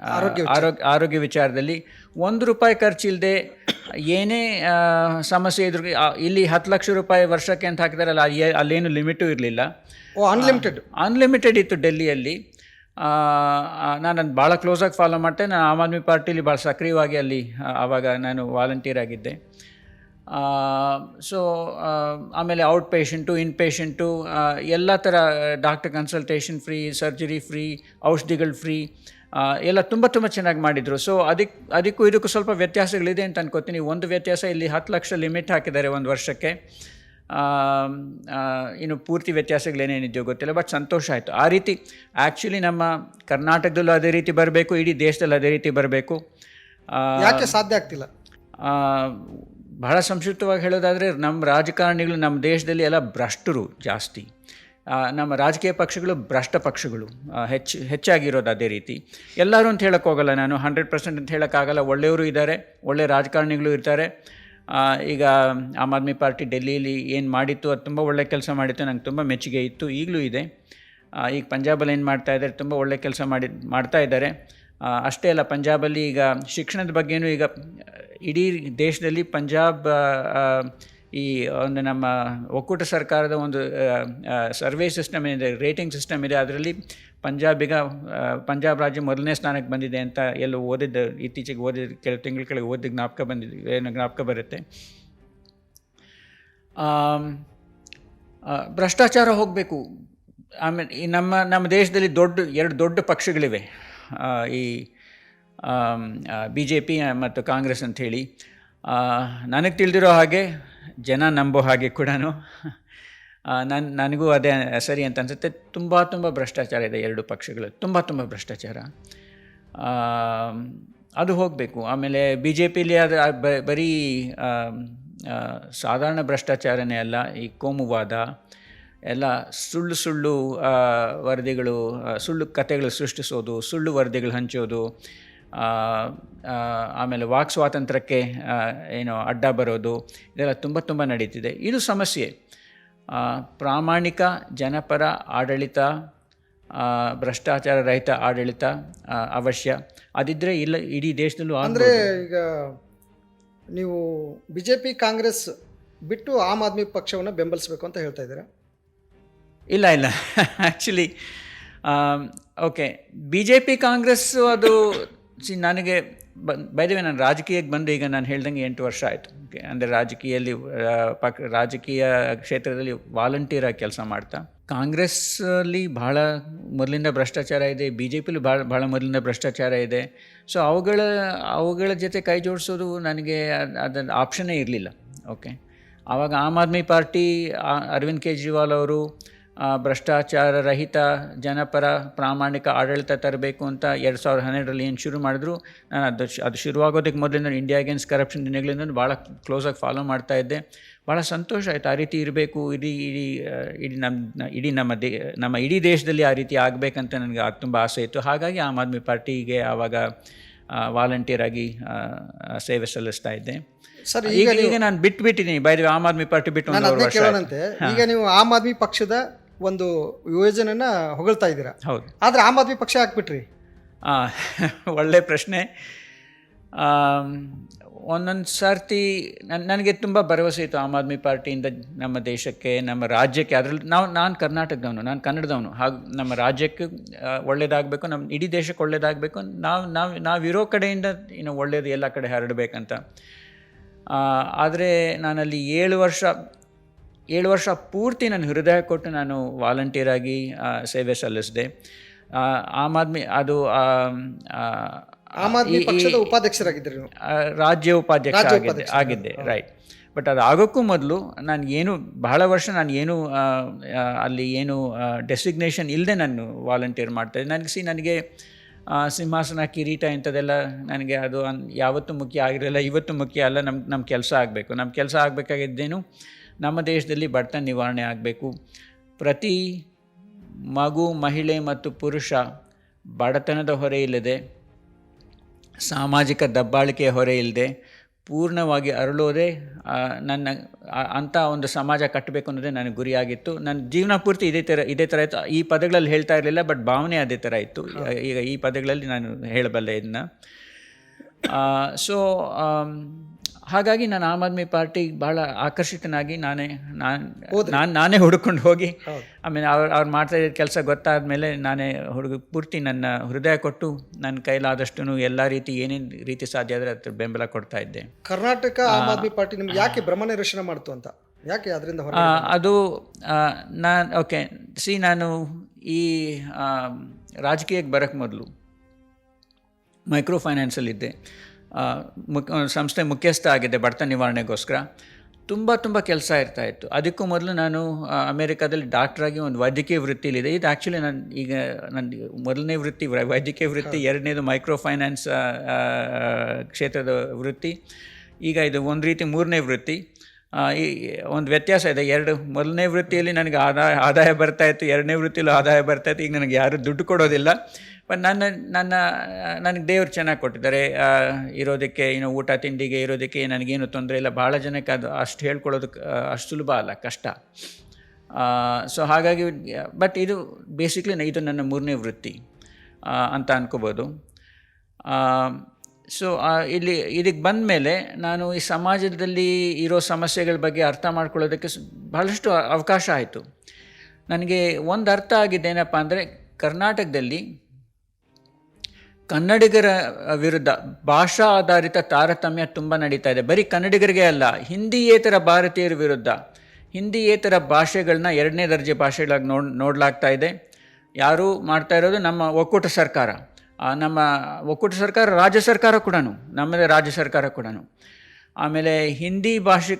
Speaker 1: ಆ, ಆರೋಗ್ಯ ಆರೋಗ್ಯ ವಿಚಾರದಲ್ಲಿ. ಒಂದು ರೂಪಾಯಿ ಖರ್ಚಿಲ್ಲದೆ ಏನೇ ಸಮಸ್ಯೆ ಇದ್ರು ಇಲ್ಲಿ ಹತ್ತು ಲಕ್ಷ ರೂಪಾಯಿ ವರ್ಷಕ್ಕೆ ಅಂತ ಹಾಕಿದಾರಲ್ಲ ಅಲ್ಲಿ ಅಲ್ಲೇನು ಲಿಮಿಟು ಇರಲಿಲ್ಲ.
Speaker 2: ಓ ಅನ್ಲಿಮಿಟೆಡ್
Speaker 1: ಅನ್ಲಿಮಿಟೆಡ್ ಇತ್ತು ಡೆಲ್ಲಿಯಲ್ಲಿ. ನಾನು ಭಾಳ ಕ್ಲೋಸಾಗಿ ಫಾಲೋ ಮಾಡ್ತೆ. ನಾನು ಆಮ್ ಆದ್ಮಿ ಪಾರ್ಟಿಲಿ ಭಾಳ ಸಕ್ರಿಯವಾಗಿ ಅಲ್ಲಿ ಆವಾಗ ನಾನು ವಾಲಂಟಿಯರ್ ಆಗಿದ್ದೆ. ಸೊ ಆಮೇಲೆ ಔಟ್ ಪೇಷಂಟು ಇನ್ ಪೇಷಂಟು ಎಲ್ಲ ಥರ doctor consultation free surgery free ಔಷಧಿಗಳು ಫ್ರೀ ಎಲ್ಲ ತುಂಬ ತುಂಬ ಚೆನ್ನಾಗಿ ಮಾಡಿದರು. ಸೊ ಅದಕ್ಕೆ ಅದಕ್ಕೂ ಇದಕ್ಕೂ ಸ್ವಲ್ಪ ವ್ಯತ್ಯಾಸಗಳಿದೆ ಅಂತ ಅನ್ಕೋತೀನಿ. ಒಂದು ವ್ಯತ್ಯಾಸ ಇಲ್ಲಿ ಹತ್ತು ಲಕ್ಷ ಲಿಮಿಟ್ ಹಾಕಿದ್ದಾರೆ ಒಂದು ವರ್ಷಕ್ಕೆ. ಆ, ಆ, ಇನ್ನು ಪೂರ್ತಿ ವ್ಯತ್ಯಾಸಗಳೇನೇನಿದೆಯೋ ಗೊತ್ತಿಲ್ಲ ಬಟ್ ಸಂತೋಷ ಆಯಿತು. ಆ ರೀತಿ ಆ್ಯಕ್ಚುಲಿ ನಮ್ಮ ಕರ್ನಾಟಕದಲ್ಲೂ ಅದೇ ರೀತಿ ಬರಬೇಕು ಇಡೀ ದೇಶದಲ್ಲಿ ಅದೇ ರೀತಿ ಬರಬೇಕು.
Speaker 2: ಯಾಕೆ ಸಾಧ್ಯ ಆಗ್ತಿಲ್ಲ?
Speaker 1: ಬಹಳ ಸಂಕ್ಷಿಪ್ತವಾಗಿ ಹೇಳೋದಾದರೆ, ನಮ್ಮ ರಾಜಕಾರಣಿಗಳು ನಮ್ಮ ದೇಶದಲ್ಲಿ ಎಲ್ಲ ಭ್ರಷ್ಟರು ಜಾಸ್ತಿ. ನಮ್ಮ ರಾಜಕೀಯ ಪಕ್ಷಗಳು ಭ್ರಷ್ಟ ಪಕ್ಷಗಳು. ಹೆಚ್ಚು, ಹೆಚ್ಚಾಗಿರೋದು ಅದೇ ರೀತಿ. ಎಲ್ಲರೂ ಅಂತ ಹೇಳೋಕ್ಕೋಗಲ್ಲ ನಾನು, ಹಂಡ್ರೆಡ್ ಪರ್ಸೆಂಟ್ ಅಂತ ಹೇಳೋಕ್ಕಾಗಲ್ಲ ಒಳ್ಳೆಯವರು ಇದ್ದಾರೆ, ಒಳ್ಳೆ ರಾಜಕಾರಣಿಗಳು ಇರ್ತಾರೆ. ಈಗ ಆಮ್ ಆದ್ಮಿ ಪಾರ್ಟಿ ಡೆಲ್ಲಿಯಲ್ಲಿ ಏನು ಮಾಡಿತ್ತು, ಅದು ತುಂಬ ಒಳ್ಳೆ ಕೆಲಸ ಮಾಡಿತ್ತು, ನಂಗೆ ತುಂಬ ಮೆಚ್ಚುಗೆ ಇತ್ತು, ಈಗಲೂ ಇದೆ. ಈಗ ಪಂಜಾಬಲ್ಲಿ ಏನು ಮಾಡ್ತಾ ಇದ್ದಾರೆ, ತುಂಬ ಒಳ್ಳೆ ಕೆಲಸ ಮಾಡಿ, ಮಾಡ್ತಾ ಇದ್ದಾರೆ. ಅಷ್ಟೇ ಅಲ್ಲ, ಪಂಜಾಬಲ್ಲಿ ಈಗ ಶಿಕ್ಷಣದ ಬಗ್ಗೆಯೂ ಈಗ ಇಡೀ ದೇಶದಲ್ಲಿ ಪಂಜಾಬ್ ಈ ಒಂದು ನಮ್ಮ ಒಕ್ಕೂಟ ಸರ್ಕಾರದ ಒಂದು ಸರ್ವೆ ಸಿಸ್ಟಮ್ ಇದೆ ರೇಟಿಂಗ್ ಸಿಸ್ಟಮ್ ಇದೆ, ಅದರಲ್ಲಿ ಪಂಜಾಬ್ ಈಗ ಪಂಜಾಬ್ ರಾಜ್ಯ ಮೊದಲನೇ ಸ್ಥಾನಕ್ಕೆ ಬಂದಿದೆ ಅಂತ ಎಲ್ಲ ಓದಿದ್ದ, ಇತ್ತೀಚೆಗೆ ಓದಿದ ಕೆಲವು ತಿಂಗಳ ಕೆಳಗೆ ಓದಿದ ಜ್ಞಾಪಕ ಬಂದಿದೆ, ಏನು ಜ್ಞಾಪಕ ಬರುತ್ತೆ. ಭ್ರಷ್ಟಾಚಾರ ಹೋಗಬೇಕು. ಆಮೇಲೆ ಈ ನಮ್ಮ ನಮ್ಮ ದೇಶದಲ್ಲಿ ದೊಡ್ಡ, ಎರಡು ದೊಡ್ಡ ಪಕ್ಷಗಳಿವೆ. ಈ ಬಿ ಜೆ ಪಿ ಮತ್ತು ಕಾಂಗ್ರೆಸ್ ಅಂಥೇಳಿ. ನನಗೆ ತಿಳಿದಿರೋ ಹಾಗೆ ಜನ ನಂಬೋ ಹಾಗೆ ಕೂಡ ನನ್ನ ನನಗೂ ಅದೇ ಸರಿ ಅಂತ ಅನಿಸುತ್ತೆ. ತುಂಬ ತುಂಬ ಭ್ರಷ್ಟಾಚಾರ ಇದೆ ಎರಡು ಪಕ್ಷಗಳು. ತುಂಬ ತುಂಬ ಭ್ರಷ್ಟಾಚಾರ. ಅದು ಹೋಗಬೇಕು. ಆಮೇಲೆ ಬಿ ಜೆ ಪಿಲಿ ಅದು ಬರೀ ಸಾಧಾರಣ ಭ್ರಷ್ಟಾಚಾರನೇ ಅಲ್ಲ, ಈ ಕೋಮುವಾದ ಎಲ್ಲ ಸುಳ್ಳು ಸುಳ್ಳು ವರದಿಗಳು ಸುಳ್ಳು ಕತೆಗಳು ಸೃಷ್ಟಿಸೋದು, ಸುಳ್ಳು ವರದಿಗಳು ಹಂಚೋದು ಆಮೇಲೆ ವಾಕ್ ಸ್ವಾತಂತ್ರ್ಯಕ್ಕೆ ಏನು ಅಡ್ಡ ಬರೋದು ಇದೆಲ್ಲ ತುಂಬ ತುಂಬ ನಡೀತಿದೆ. ಇದು ಸಮಸ್ಯೆ. ಪ್ರಾಮಾಣಿಕ ಜನಪರ ಆಡಳಿತ ಭ್ರಷ್ಟಾಚಾರ ರಹಿತ ಆಡಳಿತ ಅವಶ್ಯ. ಅದಿದ್ದರೆ ಇಲ್ಲ ಇಡೀ ದೇಶದಲ್ಲೂ
Speaker 2: ಅಂದರೆ ಈಗ ನೀವು ಬಿ ಜೆ ಪಿ ಕಾಂಗ್ರೆಸ್ ಬಿಟ್ಟು ಆಮ್ ಆದ್ಮಿ ಪಕ್ಷವನ್ನು ಬೆಂಬಲಿಸಬೇಕು ಅಂತ ಹೇಳ್ತಾ ಇದ್ದೀರಾ?
Speaker 1: ಇಲ್ಲ ಇಲ್ಲ. Actually okay B J P Congress ಅದು ಸಿ ನನಗೆ ಬೈದವೆ ನಾನು ರಾಜಕೀಯಕ್ಕೆ ಬಂದು ಈಗ ನಾನು ಹೇಳ್ದಂಗೆ ಎಂಟು ವರ್ಷ ಆಯಿತು. ಅಂದರೆ ರಾಜಕೀಯಲ್ಲಿ ಪಕ್, ರಾಜಕೀಯ ಕ್ಷೇತ್ರದಲ್ಲಿ ವಾಲಂಟಿಯರ್ ಆಗಿ ಕೆಲಸ ಮಾಡ್ತಾ. ಕಾಂಗ್ರೆಸ್ಸಲ್ಲಿ ಭಾಳ ಮೊದಲಿಂದ ಭ್ರಷ್ಟಾಚಾರ ಇದೆ ಬಿ ಜೆ ಪಿಲಿ ಭಾಳ ಭಾಳ ಮೊದಲಿಂದ ಭ್ರಷ್ಟಾಚಾರ ಇದೆ. ಸೊ ಅವುಗಳ ಅವುಗಳ ಜೊತೆ ಕೈ ಜೋಡಿಸೋದು ನನಗೆ ಅದನ್ನು ಆಪ್ಷನ್ನೇ ಇರಲಿಲ್ಲ. ಓಕೆ ಆವಾಗ ಆಮ್ ಆದ್ಮಿ ಪಾರ್ಟಿ ಅರವಿಂದ್ ಕೇಜ್ರಿವಾಲ್ ಅವರು ಭ್ರಷ್ಟಾಚಾರ ರಹಿತ ಜನಪರ ಪ್ರಾಮಾಣಿಕ ಆಡಳಿತ ತರಬೇಕು ಅಂತ ಎರಡು ಸಾವಿರದ ಹನ್ನೆರಡರಲ್ಲಿ ಏನು ಶುರು ಮಾಡಿದ್ರು? ನಾನು ಅದು ಅದು ಶುರುವಾಗೋದಕ್ಕೆ ಮೊದಲಿಂದ ಇಂಡಿಯಾ ಅಗೇನ್ಸ್ಟ್ ಕರಪ್ಷನ್ ದಿನಗಳಿಂದ ಭಾಳ ಕ್ಲೋಸಾಗಿ ಫಾಲೋ ಮಾಡ್ತಾ ಇದ್ದೆ. ಭಾಳ ಸಂತೋಷ ಆಯಿತು. ಆ ರೀತಿ ಇರಬೇಕು. ಇಡೀ ಇಡೀ ಇಡೀ ನಮ್ಮ ಇಡೀ ನಮ್ಮ ದೇ ನಮ್ಮ ಇಡೀ ದೇಶದಲ್ಲಿ ಆ ರೀತಿ ಆಗಬೇಕಂತ ನನಗೆ ಅದು ತುಂಬ ಆಸೆ ಇತ್ತು. ಹಾಗಾಗಿ ಆಮ್ ಆದ್ಮಿ ಪಾರ್ಟಿಗೆ ಆವಾಗ ವಾಲಂಟಿಯರ್ ಆಗಿ ಸೇವೆ ಸಲ್ಲಿಸ್ತಾ ಇದ್ದೆ.
Speaker 2: ಸರ್
Speaker 1: ಈಗ ಈಗ ನಾನು ಬಿಟ್ಟು ಬಿಟ್ಟಿದ್ದೀನಿ ಬೈ ಆಮ್ ಆದ್ಮಿ ಪಾರ್ಟಿ ಬಿಟ್ಟು
Speaker 2: ಈಗ ನೀವು ಆಮ್ ಆದ್ಮಿ ಪಕ್ಷದ ಒಂದು ಯೋಜನೆನ ಹೊಗಳ್ತಾ ಇದ್ದೀರಾ.
Speaker 1: ಹೌದು.
Speaker 2: ಆದ್ರೆ ಆಮ್ ಆದ್ಮಿ ಪಕ್ಷ ಹಾಕ್ಬಿಟ್ರಿ.
Speaker 1: ಒಳ್ಳೆ ಪ್ರಶ್ನೆ. ಒಂದೊಂದು ಸರ್ತಿ ನನ್ನ ನನಗೆ ತುಂಬ ಭರವಸೆ ಇತ್ತು ಆಮ್ ಆದ್ಮಿ ಪಾರ್ಟಿಯಿಂದ ನಮ್ಮ ದೇಶಕ್ಕೆ ನಮ್ಮ ರಾಜ್ಯಕ್ಕೆ. ಅದರಲ್ಲಿ ನಾವು ನಾನು ಕರ್ನಾಟಕದವನು ನಾನು ಕನ್ನಡದವನು. ಹಾಗೆ ನಮ್ಮ ರಾಜ್ಯಕ್ಕೆ ಒಳ್ಳೇದಾಗಬೇಕು ನಮ್ಮ ಇಡೀ ದೇಶಕ್ಕೆ ಒಳ್ಳೇದಾಗಬೇಕು. ನಾವು ನಾವು ನಾವಿರೋ ಕಡೆಯಿಂದ ಇನ್ನು ಒಳ್ಳೇದು ಎಲ್ಲ ಕಡೆ ಹರಡಬೇಕಂತ. ಆದರೆ ನಾನಲ್ಲಿ ಏಳು ವರ್ಷ ಏಳು ವರ್ಷ ಪೂರ್ತಿ ನಾನು ಹೃದಯ ಕೊಟ್ಟು ನಾನು ವಾಲಂಟಿಯರ್ ಆಗಿ ಸೇವೆ ಸಲ್ಲಿಸಿದೆ. ಆಮ್ ಆದ್ಮಿ ಅದು
Speaker 2: ಆಮ್ ಆದ್ಮಿ ಪಕ್ಷದ ಉಪಾಧ್ಯಕ್ಷರಾಗಿದ್ದರು
Speaker 1: ರಾಜ್ಯ ಉಪಾಧ್ಯಕ್ಷ ಆಗಿದ್ದೆ ಆಗಿದ್ದೆ ರೈಟ್ ಬಟ್ ಅದು ಆಗೋಕ್ಕೂ ಮೊದಲು ನಾನು ಏನು ಬಹಳ ವರ್ಷ ನಾನು ಏನು ಅಲ್ಲಿ ಏನು ಡೆಸಿಗ್ನೇಷನ್ ಇಲ್ಲದೆ ನಾನು ವಾಲಂಟಿಯರ್ ಮಾಡ್ತಾಯಿದ್ದೆ ನನಗೆ ಸಿ ನನಗೆ ಸಿಂಹಾಸನ ಕಿರೀಟ ಇಂಥದ್ದೆಲ್ಲ ನನಗೆ ಅದು ಯಾವತ್ತೂ ಮುಖ್ಯ ಆಗಿರಲಿಲ್ಲ ಇವತ್ತು ಮುಖ್ಯ ಅಲ್ಲ ನಮ್ಮ ನಮ್ಮ ಕೆಲಸ ಆಗಬೇಕು. ನಮ್ಮ ಕೆಲಸ ಆಗಬೇಕಾಗಿದ್ದೇನು ನಮ್ಮ ದೇಶದಲ್ಲಿ ಬಡತನ ನಿವಾರಣೆ ಆಗಬೇಕು. ಪ್ರತಿ ಮಗು ಮಹಿಳೆ ಮತ್ತು ಪುರುಷ ಬಡತನದ ಹೊರೆ ಇಲ್ಲದೆ ಸಾಮಾಜಿಕ ದಬ್ಬಾಳಿಕೆಯ ಹೊರೆ ಇಲ್ಲದೆ ಪೂರ್ಣವಾಗಿ ಅರಳೋದೇ ನನ್ನ ಅಂಥ ಒಂದು ಸಮಾಜ ಕಟ್ಟಬೇಕು ಅನ್ನೋದೇ ನನಗೆ ಗುರಿಯಾಗಿತ್ತು. ನನ್ನ ಜೀವನ ಪೂರ್ತಿ ಇದೇ ಥರ ಇದೇ ಥರ ಇತ್ತು. ಈ ಪದಗಳಲ್ಲಿ ಹೇಳ್ತಾ ಇರಲಿಲ್ಲ ಬಟ್ ಭಾವನೆ ಅದೇ ಥರ ಇತ್ತು. ಈಗ ಈ ಪದಗಳಲ್ಲಿ ನಾನು ಹೇಳಬಲ್ಲೆ ಇದನ್ನ. ಸೊ ಹಾಗಾಗಿ ನಾನು ಆಮ್ ಆದ್ಮಿ ಪಾರ್ಟಿ ಭಾಳ ಆಕರ್ಷಿತನಾಗಿ ನಾನೇ ನಾನು ನಾನು ನಾನೇ ಹುಡ್ಕೊಂಡು ಹೋಗಿ. ಆಮೇಲೆ ಅವ್ರು ಅವ್ರು ಮಾಡ್ತಾ ಇದ್ದ ಕೆಲಸ ಗೊತ್ತಾದ ಮೇಲೆ ನಾನೇ ಹುಡುಗ ಪೂರ್ತಿ ನನ್ನ ಹೃದಯ ಕೊಟ್ಟು ನನ್ನ ಕೈಲಾದಷ್ಟು ಎಲ್ಲ ರೀತಿ ಏನೇನು ರೀತಿ ಸಾಧ್ಯ ಆದರೆ ಅದ್ರ ಬೆಂಬಲ ಕೊಡ್ತಾ ಇದ್ದೆ.
Speaker 2: ಕರ್ನಾಟಕ ಆಮ್ ಆದ್ಮಿ ಪಾರ್ಟಿ ನಿಮ್ಗೆ ಯಾಕೆ ಭ್ರಮ ನಿರಸನ ಮಾಡ್ತು ಅಂತ? ಯಾಕೆ ಅದರಿಂದ
Speaker 1: ಅದು ನಾನು ಓಕೆ ಸಿ ನಾನು ಈ ರಾಜಕೀಯಕ್ಕೆ ಬರೋಕ್ಕೆ ಮೊದಲು ಮೈಕ್ರೋ ಫೈನಾನ್ಸಲ್ಲಿದ್ದೆ ಸಂಸ್ಥೆ ಮುಖ್ಯಸ್ಥ ಆಗಿದ್ದೆ ಬಡತನ ನಿವಾರಣೆಗೋಸ್ಕರ. ತುಂಬ ತುಂಬ ಕೆಲಸ ಇರ್ತಾ ಇತ್ತು. ಅದಕ್ಕೂ ಮೊದಲು ನಾನು ಅಮೇರಿಕಾದಲ್ಲಿ ಡಾಕ್ಟ್ರಾಗಿ ಒಂದು ವೈದ್ಯಕೀಯ ವೃತ್ತಿಲಿದೆ. ಇದು ಆ್ಯಕ್ಚುಲಿ ನಾನು ಈಗ ನನ್ನ ಮೊದಲನೇ ವೃತ್ತಿ ವೈದ್ಯಕೀಯ ವೃತ್ತಿ ಎರಡನೇದು ಮೈಕ್ರೋ ಫೈನಾನ್ಸ್ ಕ್ಷೇತ್ರದ ವೃತ್ತಿ. ಈಗ ಇದು ಒಂದು ರೀತಿ ಮೂರನೇ ವೃತ್ತಿ. ಈ ಒಂದು ವ್ಯತ್ಯಾಸ ಇದೆ. ಎರಡು ಮೊದಲನೇ ವೃತ್ತಿಯಲ್ಲಿ ನನಗೆ ಆದಾಯ ಆದಾಯ ಬರ್ತಾಯಿತ್ತು ಎರಡನೇ ವೃತ್ತಿಯಲ್ಲೂ ಆದಾಯ ಬರ್ತಾಯಿತ್ತು ಈಗ ನನಗೆ ಯಾರು ದುಡ್ಡು ಕೊಡೋದಿಲ್ಲ. ಬಟ್ ನನ್ನ ನನ್ನ ನನಗೆ ದೇವರು ಚೆನ್ನಾಗಿ ಕೊಟ್ಟಿದ್ದಾರೆ. ಇರೋದಕ್ಕೆ ಏನು ಊಟ ತಿಂಡಿಗೆ ಇರೋದಕ್ಕೆ ನನಗೇನು ತೊಂದರೆ ಇಲ್ಲ. ಭಾಳ ಜನಕ್ಕೆ ಅದು ಅಷ್ಟು ಹೇಳ್ಕೊಳ್ಳೋದಕ್ಕೆ ಅಷ್ಟು ಸುಲಭ ಅಲ್ಲ, ಕಷ್ಟ. ಸೊ ಹಾಗಾಗಿ ಬಟ್ ಇದು ಬೇಸಿಕ್ಲಿ ಇದು ನನ್ನ ಮೂರನೇ ವೃತ್ತಿ ಅಂತ ಅನ್ಕೋಬೋದು. ಸೊ ಇಲ್ಲಿ ಇದಕ್ಕೆ ಬಂದ ಮೇಲೆ ನಾನು ಈ ಸಮಾಜದಲ್ಲಿ ಇರೋ ಸಮಸ್ಯೆಗಳ ಬಗ್ಗೆ ಅರ್ಥ ಮಾಡ್ಕೊಳ್ಳೋದಕ್ಕೆ ಬಹಳಷ್ಟು ಅವಕಾಶ ಆಯಿತು. ನನಗೆ ಒಂದು ಅರ್ಥ ಆಗಿದ್ದೇನಪ್ಪ ಅಂದರೆ, ಕರ್ನಾಟಕದಲ್ಲಿ ಕನ್ನಡಿಗರ ವಿರುದ್ಧ ಭಾಷಾ ಆಧಾರಿತ ತಾರತಮ್ಯ ತುಂಬ ನಡೀತಾ ಇದೆ. ಬರೀ ಕನ್ನಡಿಗರಿಗೆ ಅಲ್ಲ, ಹಿಂದಿಯೇತರ ಭಾರತೀಯರ ವಿರುದ್ಧ, ಹಿಂದಿಯೇತರ ಭಾಷೆಗಳನ್ನ ಎರಡನೇ ದರ್ಜೆ ಭಾಷೆಗಳಾಗಿ ನೋಡ್, ನೋಡಲಾಗ್ತಾ ಇದೆ. ಯಾರು ಮಾಡ್ತಾ ಇರೋದು ನಮ್ಮ ಒಕ್ಕೂಟ ಸರ್ಕಾರ. ನಮ್ಮ ಒಕ್ಕೂಟ ಸರ್ಕಾರ ರಾಜ್ಯ ಸರ್ಕಾರ ಕೂಡ ನಮ್ಮದೇ ರಾಜ್ಯ ಸರ್ಕಾರ ಕೂಡ ಆಮೇಲೆ ಹಿಂದಿ ಭಾಷಿಕ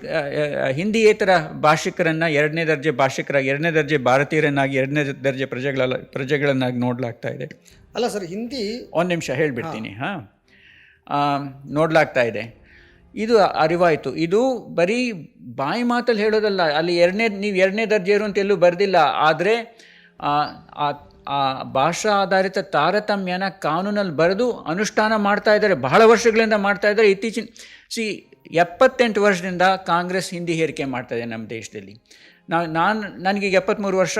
Speaker 1: ಹಿಂದಿಯೇತರ ಭಾಷಿಕರನ್ನು ಎರಡನೇ ದರ್ಜೆ ಭಾಷಿಕರಾಗಿ, ಎರಡನೇ ದರ್ಜೆ ಭಾರತೀಯರನ್ನಾಗಿ, ಎರಡನೇ ದರ್ಜೆ ಪ್ರಜೆಗಳ ಪ್ರಜೆಗಳನ್ನಾಗಿ ನೋಡಲಾಗ್ತಾ ಇದೆ.
Speaker 2: ಅಲ್ಲ ಸರ್ ಹಿಂದಿ
Speaker 1: ಒಂದು ನಿಮಿಷ ಹೇಳಿಬಿಡ್ತೀನಿ ಹಾಂ. ನೋಡ್ಲಾಗ್ತಾ ಇದೆ. ಇದು ಅರಿವಾಯಿತು. ಇದು ಬರೀ ಬಾಯಿ ಮಾತಲ್ಲಿ ಹೇಳೋದಲ್ಲ ಅಲ್ಲಿ ಎರಡನೇ ನೀವು ಎರಡನೇ ದರ್ಜೆಯರು ಅಂತ ಎಲ್ಲೂ ಬರೆದಿಲ್ಲ ಆದರೆ ಆ ಭಾಷಾ ಆಧಾರಿತ ತಾರತಮ್ಯನ ಕಾನೂನಲ್ಲಿ ಬರೆದು ಅನುಷ್ಠಾನ ಮಾಡ್ತಾ ಇದ್ದಾರೆ ಬಹಳ ವರ್ಷಗಳಿಂದ ಮಾಡ್ತಾ ಇದ್ದಾರೆ. ಇತ್ತೀಚಿನ ಸಿ ಎಪ್ಪತ್ತೆಂಟು ವರ್ಷದಿಂದ ಕಾಂಗ್ರೆಸ್ ಹಿಂದಿ ಹೇರಿಕೆ ಮಾಡ್ತಾ ಇದೆ ನಮ್ಮ ದೇಶದಲ್ಲಿ. ನಾವು ನಾನು ನನಗೀಗ ಎಪ್ಪತ್ತ್ಮೂರು ವರ್ಷ.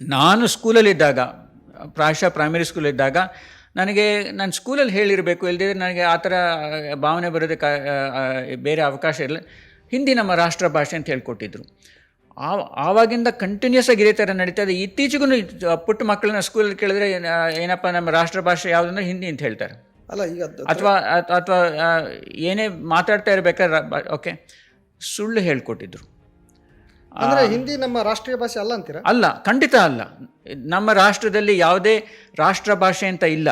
Speaker 1: ನಾನು ಸ್ಕೂಲಲ್ಲಿದ್ದಾಗ ಪ್ರಾಯಶಃ ಪ್ರೈಮರಿ ಸ್ಕೂಲ್ ಇದ್ದಾಗ ನನಗೆ ನಾನು ಸ್ಕೂಲಲ್ಲಿ ಹೇಳಿರಬೇಕು ಇಲ್ಲದಿದ್ರೆ ನನಗೆ ಆ ಥರ ಭಾವನೆ ಬರೋದಕ್ಕೆ ಬೇರೆ ಅವಕಾಶ ಇರಲಿಲ್ಲ. ಹಿಂದಿ ನಮ್ಮ ರಾಷ್ಟ್ರ ಭಾಷೆ ಅಂತ ಹೇಳ್ಕೊಟ್ಟಿದ್ರು. ಆ ಆವಾಗಿಂದ ಕಂಟಿನ್ಯೂಸ್ ಆಗಿ ಇದೇ ಥರ ನಡೀತಾ ಇದೆ. ಇತ್ತೀಚೆಗೂ ಪುಟ್ಟ ಮಕ್ಕಳನ್ನ ಸ್ಕೂಲಲ್ಲಿ ಕೇಳಿದ್ರೆ ಏನ- ಏನಪ್ಪ ನಮ್ಮ ರಾಷ್ಟ್ರ ಭಾಷೆ ಯಾವುದಂದ್ರೆ ಹಿಂದಿ ಅಂತ ಹೇಳ್ತಾರೆ.
Speaker 2: ಅಲ್ಲ ಈಗ
Speaker 1: ಅಥವಾ ಅಥವಾ ಏನೇ ಮಾತಾಡ್ತಾ ಇರಬೇಕಾದ್ರೆ ಓಕೆ ಸುಳ್ಳು ಹೇಳ್ಕೊಟ್ಟಿದ್ರು.
Speaker 2: ಅಂದ್ರೆ ಹಿಂದಿ ನಮ್ಮ ರಾಷ್ಟ್ರೀಯ ಭಾಷೆ ಅಲ್ಲ ಅಂತೀರಾ?
Speaker 1: ಅಲ್ಲ ಖಂಡಿತ ಅಲ್ಲ. ನಮ್ಮ ರಾಷ್ಟ್ರದಲ್ಲಿ ಯಾವುದೇ ರಾಷ್ಟ್ರ ಭಾಷೆ ಅಂತ ಇಲ್ಲ.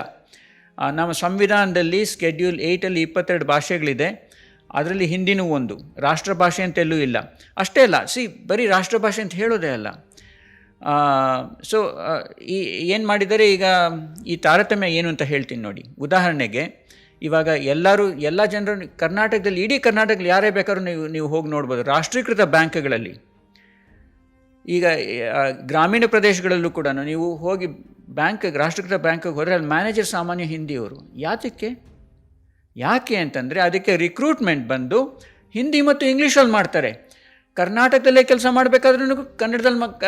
Speaker 1: ನಮ್ಮ ಸಂವಿಧಾನದಲ್ಲಿ ಸ್ಕೆಡ್ಯೂಲ್ ಏಯ್ಟಲ್ಲಿ ಇಪ್ಪತ್ತೆರಡು ಭಾಷೆಗಳಿದೆ. ಅದರಲ್ಲಿ ಹಿಂದಿನೂ ಒಂದು ರಾಷ್ಟ್ರ ಭಾಷೆ ಅಂತೆಲ್ಲೂ ಇಲ್ಲ. ಅಷ್ಟೇ ಅಲ್ಲ ಸಿ ಬರೀ ರಾಷ್ಟ್ರ ಭಾಷೆ ಅಂತ ಹೇಳೋದೇ ಅಲ್ಲ. ಸೊ ಈ ಏನು ಮಾಡಿದರೆ ಈಗ ಈ ತಾರತಮ್ಯ ಏನು ಅಂತ ಹೇಳ್ತೀನಿ ನೋಡಿ. ಉದಾಹರಣೆಗೆ ಇವಾಗ ಎಲ್ಲರೂ ಎಲ್ಲ ಜನರು ಕರ್ನಾಟಕದಲ್ಲಿ ಇಡೀ ಕರ್ನಾಟಕದಲ್ಲಿ ಯಾರೇ ಬೇಕಾದ್ರೂ ನೀವು ನೀವು ಹೋಗಿ ನೋಡ್ಬೋದು. ರಾಷ್ಟ್ರೀಕೃತ ಬ್ಯಾಂಕ್ಗಳಲ್ಲಿ. ಈಗ ಗ್ರಾಮೀಣ ಪ್ರದೇಶಗಳಲ್ಲೂ ಕೂಡ ನೀವು ಹೋಗಿ ಬ್ಯಾಂಕ್, ರಾಷ್ಟ್ರೀಕೃತ ಬ್ಯಾಂಕಿಗೆ ಹೋದರೆ ಅಲ್ಲಿ ಮ್ಯಾನೇಜರ್ ಸಾಮಾನ್ಯ ಹಿಂದಿಯವರು. ಯಾತಕ್ಕೆ? ಯಾಕೆ ಅಂತಂದರೆ ಅದಕ್ಕೆ ರಿಕ್ರೂಟ್ಮೆಂಟ್ ಬಂದು ಹಿಂದಿ ಮತ್ತು ಇಂಗ್ಲೀಷಲ್ಲಿ ಮಾಡ್ತಾರೆ. ಕರ್ನಾಟಕದಲ್ಲೇ ಕೆಲಸ ಮಾಡಬೇಕಾದ್ರೂ ಕನ್ನಡದಲ್ಲಿ ಮಕ್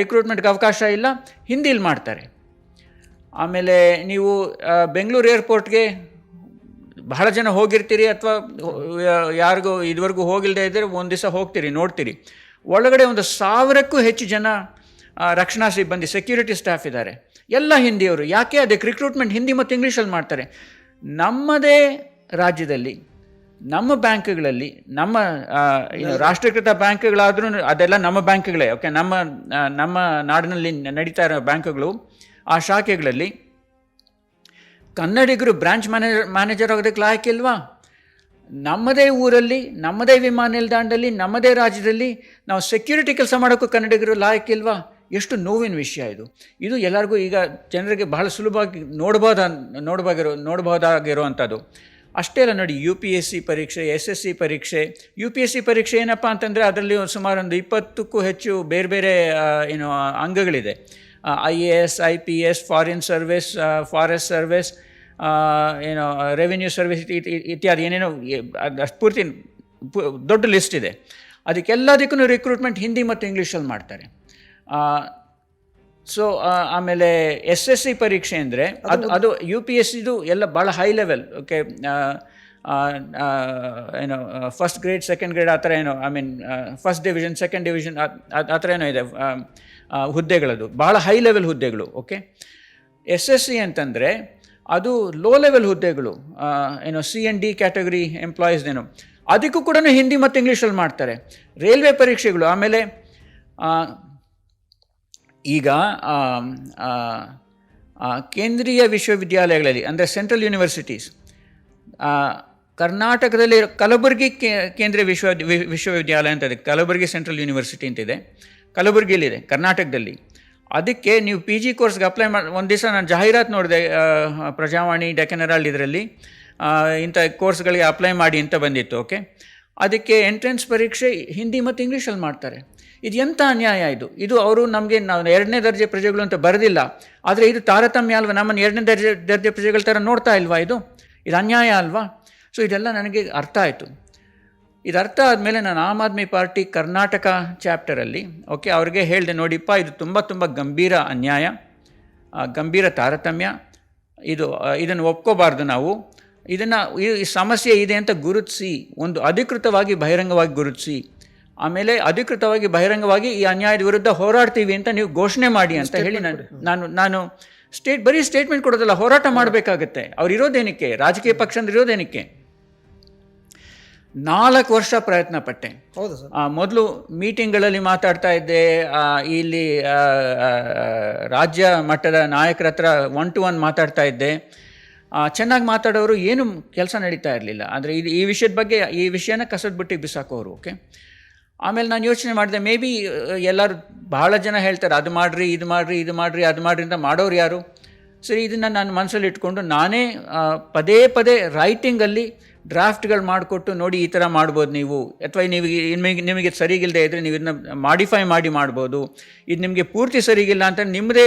Speaker 1: ರಿಕ್ರೂಟ್ಮೆಂಟ್ಗೆ ಅವಕಾಶ ಇಲ್ಲ, ಹಿಂದಿಲಿ ಮಾಡ್ತಾರೆ. ಆಮೇಲೆ ನೀವು ಬೆಂಗಳೂರು ಏರ್ಪೋರ್ಟ್ಗೆ ಬಹಳ ಜನ ಹೋಗಿರ್ತೀರಿ ಅಥವಾ ಯಾರಿಗೂ ಇದುವರೆಗೂ ಹೋಗಿಲ್ಲದೆ ಇದ್ದರೆ ಒಂದು ದಿವಸ ಹೋಗ್ತೀರಿ, ನೋಡ್ತೀರಿ. ಒಳಗಡೆ ಒಂದು ಸಾವಿರಕ್ಕೂ ಹೆಚ್ಚು ಜನ ರಕ್ಷಣಾ ಸಿಬ್ಬಂದಿ ಸೆಕ್ಯೂರಿಟಿ ಸ್ಟಾಫ್ ಇದ್ದಾರೆ. ಎಲ್ಲ ಹಿಂದಿಯವರು, ಯಾಕೆ ಅದಕ್ಕೆ ರಿಕ್ರೂಟ್ಮೆಂಟ್ ಹಿಂದಿ ಮತ್ತು ಇಂಗ್ಲೀಷಲ್ಲಿ ಮಾಡ್ತಾರೆ? ನಮ್ಮದೇ ರಾಜ್ಯದಲ್ಲಿ, ನಮ್ಮ ಬ್ಯಾಂಕ್ಗಳಲ್ಲಿ, ನಮ್ಮ ರಾಷ್ಟ್ರೀಕೃತ ಬ್ಯಾಂಕ್ಗಳಾದರೂ ಅದೆಲ್ಲ ನಮ್ಮ ಬ್ಯಾಂಕ್ಗಳೇ ಓಕೆ ನಮ್ಮ ನಮ್ಮ ನಾಡಿನಲ್ಲಿ ನಡೀತಾ ಇರೋ ಬ್ಯಾಂಕ್ಗಳು, ಆ ಶಾಖೆಗಳಲ್ಲಿ ಕನ್ನಡಿಗರು ಬ್ರಾಂಚ್ ಮ್ಯಾನೇಜರ್ ಮ್ಯಾನೇಜರ್ ಆಗೋದಕ್ಕೆ ಲಾಯಕ್ಕಿಲ್ವಾ ನಮ್ಮದೇ ಊರಲ್ಲಿ, ನಮ್ಮದೇ ವಿಮಾನ ನಿಲ್ದಾಣದಲ್ಲಿ, ನಮ್ಮದೇ ರಾಜ್ಯದಲ್ಲಿ ನಾವು ಸೆಕ್ಯೂರಿಟಿ ಕೆಲಸ ಮಾಡೋಕ್ಕೂ ಕನ್ನಡಿಗರು ಲಾಯಕ್ಕಿಲ್ವಾ ಎಷ್ಟು ನೋವಿನ ವಿಷಯ ಇದು. ಇದು ಎಲ್ಲರಿಗೂ ಈಗ ಜನರಿಗೆ ಬಹಳ ಸುಲಭವಾಗಿ ನೋಡ್ಬೋದ, ನೋಡ್ಬೋಗಿರೋ, ನೋಡ್ಬೋದಾಗಿರುವಂಥದ್ದು. ಅಷ್ಟೇ ಅಲ್ಲ ನೋಡಿ ಯು ಪಿ ಎಸ್ ಸಿ ಪರೀಕ್ಷೆ ಎಸ್ ಎಸ್ ಸಿ ಪರೀಕ್ಷೆ. ಯು ಪಿ ಎಸ್ ಸಿ ಪರೀಕ್ಷೆ ಏನಪ್ಪ ಅಂತಂದರೆ ಅದರಲ್ಲಿ ಸುಮಾರು ಒಂದು ಇಪ್ಪತ್ತಕ್ಕೂ ಹೆಚ್ಚು ಬೇರೆ ಬೇರೆ ಏನು, ಅಂಗಗಳಿದೆ. I A S I P S foreign service forest service ಏನು ರೆವಿನ್ಯೂ ಸರ್ವಿಸ್ ಇತ್ಯಾದಿ ಏನೇನೋ ಅಷ್ಟು ಪೂರ್ತಿ ಪು- ದೊಡ್ಡ ಲಿಸ್ಟ್ ಇದೆ. ಅದಕ್ಕೆಲ್ಲದಕ್ಕೂ ರಿಕ್ರೂಟ್ಮೆಂಟ್ ಹಿಂದಿ ಮತ್ತು ಇಂಗ್ಲೀಷಲ್ಲಿ ಮಾಡ್ತಾರೆ. ಸೊ ಆಮೇಲೆ ಎಸ್ ಎಸ್ ಸಿ ಪರೀಕ್ಷೆ ಅಂದರೆ ಅದು ಅದು ಯು ಪಿ ಎಸ್ ಸಿದು ಎಲ್ಲ ಭಾಳ ಹೈ ಲೆವೆಲ್ ಓಕೆ ಏನು ಫಸ್ಟ್ ಗ್ರೇಡ್ ಸೆಕೆಂಡ್ ಗ್ರೇಡ್ ಆ ಥರ ಏನೋ I mean first division second division ಆ ಥರ ಏನೋ ಇದೆ ಹುದ್ದೆಗಳದು ಭಾಳ ಹೈ ಲೆವೆಲ್ ಹುದ್ದೆಗಳು ಓಕೆ ಎಸ್ ಎಸ್ ಸಿ ಅಂತಂದರೆ ಅದು ಲೋ ಲೆವೆಲ್ ಹುದ್ದೆಗಳು ಏನು ಸಿ ಎನ್ ಡಿ ಕ್ಯಾಟಗರಿ ಎಂಪ್ಲಾಯೀಸ್ದೇನು ಅದಕ್ಕೂ ಕೂಡ ಹಿಂದಿ ಮತ್ತು ಇಂಗ್ಲೀಷಲ್ಲಿ ಮಾಡ್ತಾರೆ. ರೈಲ್ವೆ ಪರೀಕ್ಷೆಗಳು, ಆಮೇಲೆ ಈಗ ಕೇಂದ್ರೀಯ ವಿಶ್ವವಿದ್ಯಾಲಯಗಳಲ್ಲಿ, ಅಂದರೆ ಸೆಂಟ್ರಲ್ ಯೂನಿವರ್ಸಿಟೀಸ್ ಕರ್ನಾಟಕದಲ್ಲಿ ಕಲಬುರಗಿ ಕೇಂದ್ರೀಯ ವಿಶ್ವ ವಿಶ್ವವಿದ್ಯಾಲಯ ಅಂತ ಇದೆ. ಕಲಬುರಗಿ ಸೆಂಟ್ರಲ್ ಯೂನಿವರ್ಸಿಟಿ ಅಂತಿದೆ ಕಲಬುರಗಿಯಲ್ಲಿದೆ, ಕರ್ನಾಟಕದಲ್ಲಿ. ಅದಕ್ಕೆ ನೀವು ಪಿ ಜಿ ಕೋರ್ಸ್ಗೆ ಅಪ್ಲೈ ಮಾಡಿ, ಒಂದು ದಿವಸ ನಾನು ಜಾಹೀರಾತು ನೋಡಿದೆ ಪ್ರಜಾವಾಣಿ, ಡೆಕನರಲ್ ಇದರಲ್ಲಿ. ಇಂಥ ಕೋರ್ಸ್ಗಳಿಗೆ ಅಪ್ಲೈ ಮಾಡಿ ಅಂತ ಬಂದಿತ್ತು ಓಕೆ ಅದಕ್ಕೆ ಎಂಟ್ರೆನ್ಸ್ ಪರೀಕ್ಷೆ ಹಿಂದಿ ಮತ್ತು ಇಂಗ್ಲೀಷಲ್ಲಿ ಮಾಡ್ತಾರೆ. ಇದು ಎಂಥ ಅನ್ಯಾಯ ಇದು? ಇದು ಅವರು ನಮಗೆ ನಾವು ಎರಡನೇ ದರ್ಜೆ ಪ್ರಜೆಗಳು ಅಂತ ಬರೆದಿಲ್ಲ, ಆದರೆ ಇದು ತಾರತಮ್ಯ ಅಲ್ವಾ? ನಮ್ಮನ್ನು ಎರಡನೇ ದರ್ಜೆ ದರ್ಜೆ ಪ್ರಜೆಗಳ ಥರ ನೋಡ್ತಾ ಇಲ್ವಾ ಇದು? ಇದು ಅನ್ಯಾಯ ಅಲ್ವಾ? ಸೊ ಇದೆಲ್ಲ ನನಗೆ ಅರ್ಥ ಆಯಿತು. ಇದು ಅರ್ಥ ಆದಮೇಲೆ ನಾನು ಆಮ್ ಆದ್ಮಿ ಪಾರ್ಟಿ ಕರ್ನಾಟಕ ಚಾಪ್ಟರಲ್ಲಿ ಓಕೆ ಅವ್ರಿಗೆ ಹೇಳಿದೆ ನೋಡಿಪ್ಪ ಇದು ತುಂಬ ತುಂಬ ಗಂಭೀರ ಅನ್ಯಾಯ ಗಂಭೀರ ತಾರತಮ್ಯ ಇದು ಇದನ್ನು ಒಪ್ಕೋಬಾರ್ದು ನಾವು. ಇದನ್ನು ಈ ಸಮಸ್ಯೆ ಇದೆ ಅಂತ ಗುರುತಿಸಿ ಒಂದು ಅಧಿಕೃತವಾಗಿ ಬಹಿರಂಗವಾಗಿ ಗುರುತಿಸಿ ಆಮೇಲೆ ಅಧಿಕೃತವಾಗಿ ಬಹಿರಂಗವಾಗಿ ಈ ಅನ್ಯಾಯದ ವಿರುದ್ಧ ಹೋರಾಡ್ತೀವಿ ಅಂತ ನೀವು ಘೋಷಣೆ ಮಾಡಿ ಅಂತ ಹೇಳಿ ನಾನು ನಾನು ನಾನು ಸ್ಟೇಟ್ ಬರೀ ಸ್ಟೇಟ್ಮೆಂಟ್ ಕೊಡೋದಲ್ಲ ಹೋರಾಟ ಮಾಡಬೇಕಾಗತ್ತೆ. ಅವ್ರು ಇರೋದೇನಕ್ಕೆ? ರಾಜಕೀಯ ಪಕ್ಷ ಅಂದ್ರೆ ಇರೋದೇನಕ್ಕೆ? ನಾಲ್ಕು ವರ್ಷ ಪ್ರಯತ್ನ ಪಟ್ಟೆ
Speaker 2: ಹೌದು ಸರ್.
Speaker 1: ಮೊದಲು ಮೀಟಿಂಗ್ಗಳಲ್ಲಿ ಮಾತಾಡ್ತಾ ಇದ್ದೆ. ಇಲ್ಲಿ ರಾಜ್ಯ ಮಟ್ಟದ ನಾಯಕರ ಹತ್ರ ಒನ್ ಟು ಒನ್ ಮಾತಾಡ್ತಾ ಇದ್ದೆ. ಚೆನ್ನಾಗಿ ಮಾತಾಡೋರು ಏನು ಕೆಲಸ ನಡೀತಾ ಇರಲಿಲ್ಲ. ಆದರೆ ಇದು ಈ ವಿಷಯದ ಬಗ್ಗೆ ಈ ವಿಷಯನ ಕಸದ ಬುಟ್ಟಿಗೆ ಬಿಸಾಕೋರು ಓಕೆ? ಆಮೇಲೆ ನಾನು ಯೋಚನೆ ಮಾಡಿದೆ ಮೇ ಬಿ ಎಲ್ಲರೂ ಭಾಳ ಜನ ಹೇಳ್ತಾರೆ ಅದು ಮಾಡಿರಿ ಇದು ಮಾಡಿರಿ ಇದು ಮಾಡಿರಿ ಅದು ಮಾಡಿರಿ ಅಂತ ಮಾಡೋರು ಯಾರು? ಸರಿ ಇದನ್ನು ನಾನು ಮನಸ್ಸಲ್ಲಿ ಇಟ್ಕೊಂಡು ನಾನೇ ಪದೇ ಪದೇ ರೈಟಿಂಗಲ್ಲಿ ಡ್ರಾಫ್ಟ್ಗಳು ಮಾಡಿಕೊಟ್ಟು ನೋಡಿ ಈ ಥರ ಮಾಡ್ಬೋದು ನೀವು. ಅಥವಾ ನೀವು ನಿಮಗೆ ನಿಮಗೆ ಸರಿಗಿಲ್ಲದೆ ಇದ್ದರೆ ನೀವು ಇದನ್ನ ಮಾಡಿಫೈ ಮಾಡಿ ಮಾಡ್ಬೋದು. ಇದು ನಿಮಗೆ ಪೂರ್ತಿ ಸರಿಗಿಲ್ಲ ಅಂತ ನಿಮ್ಮದೇ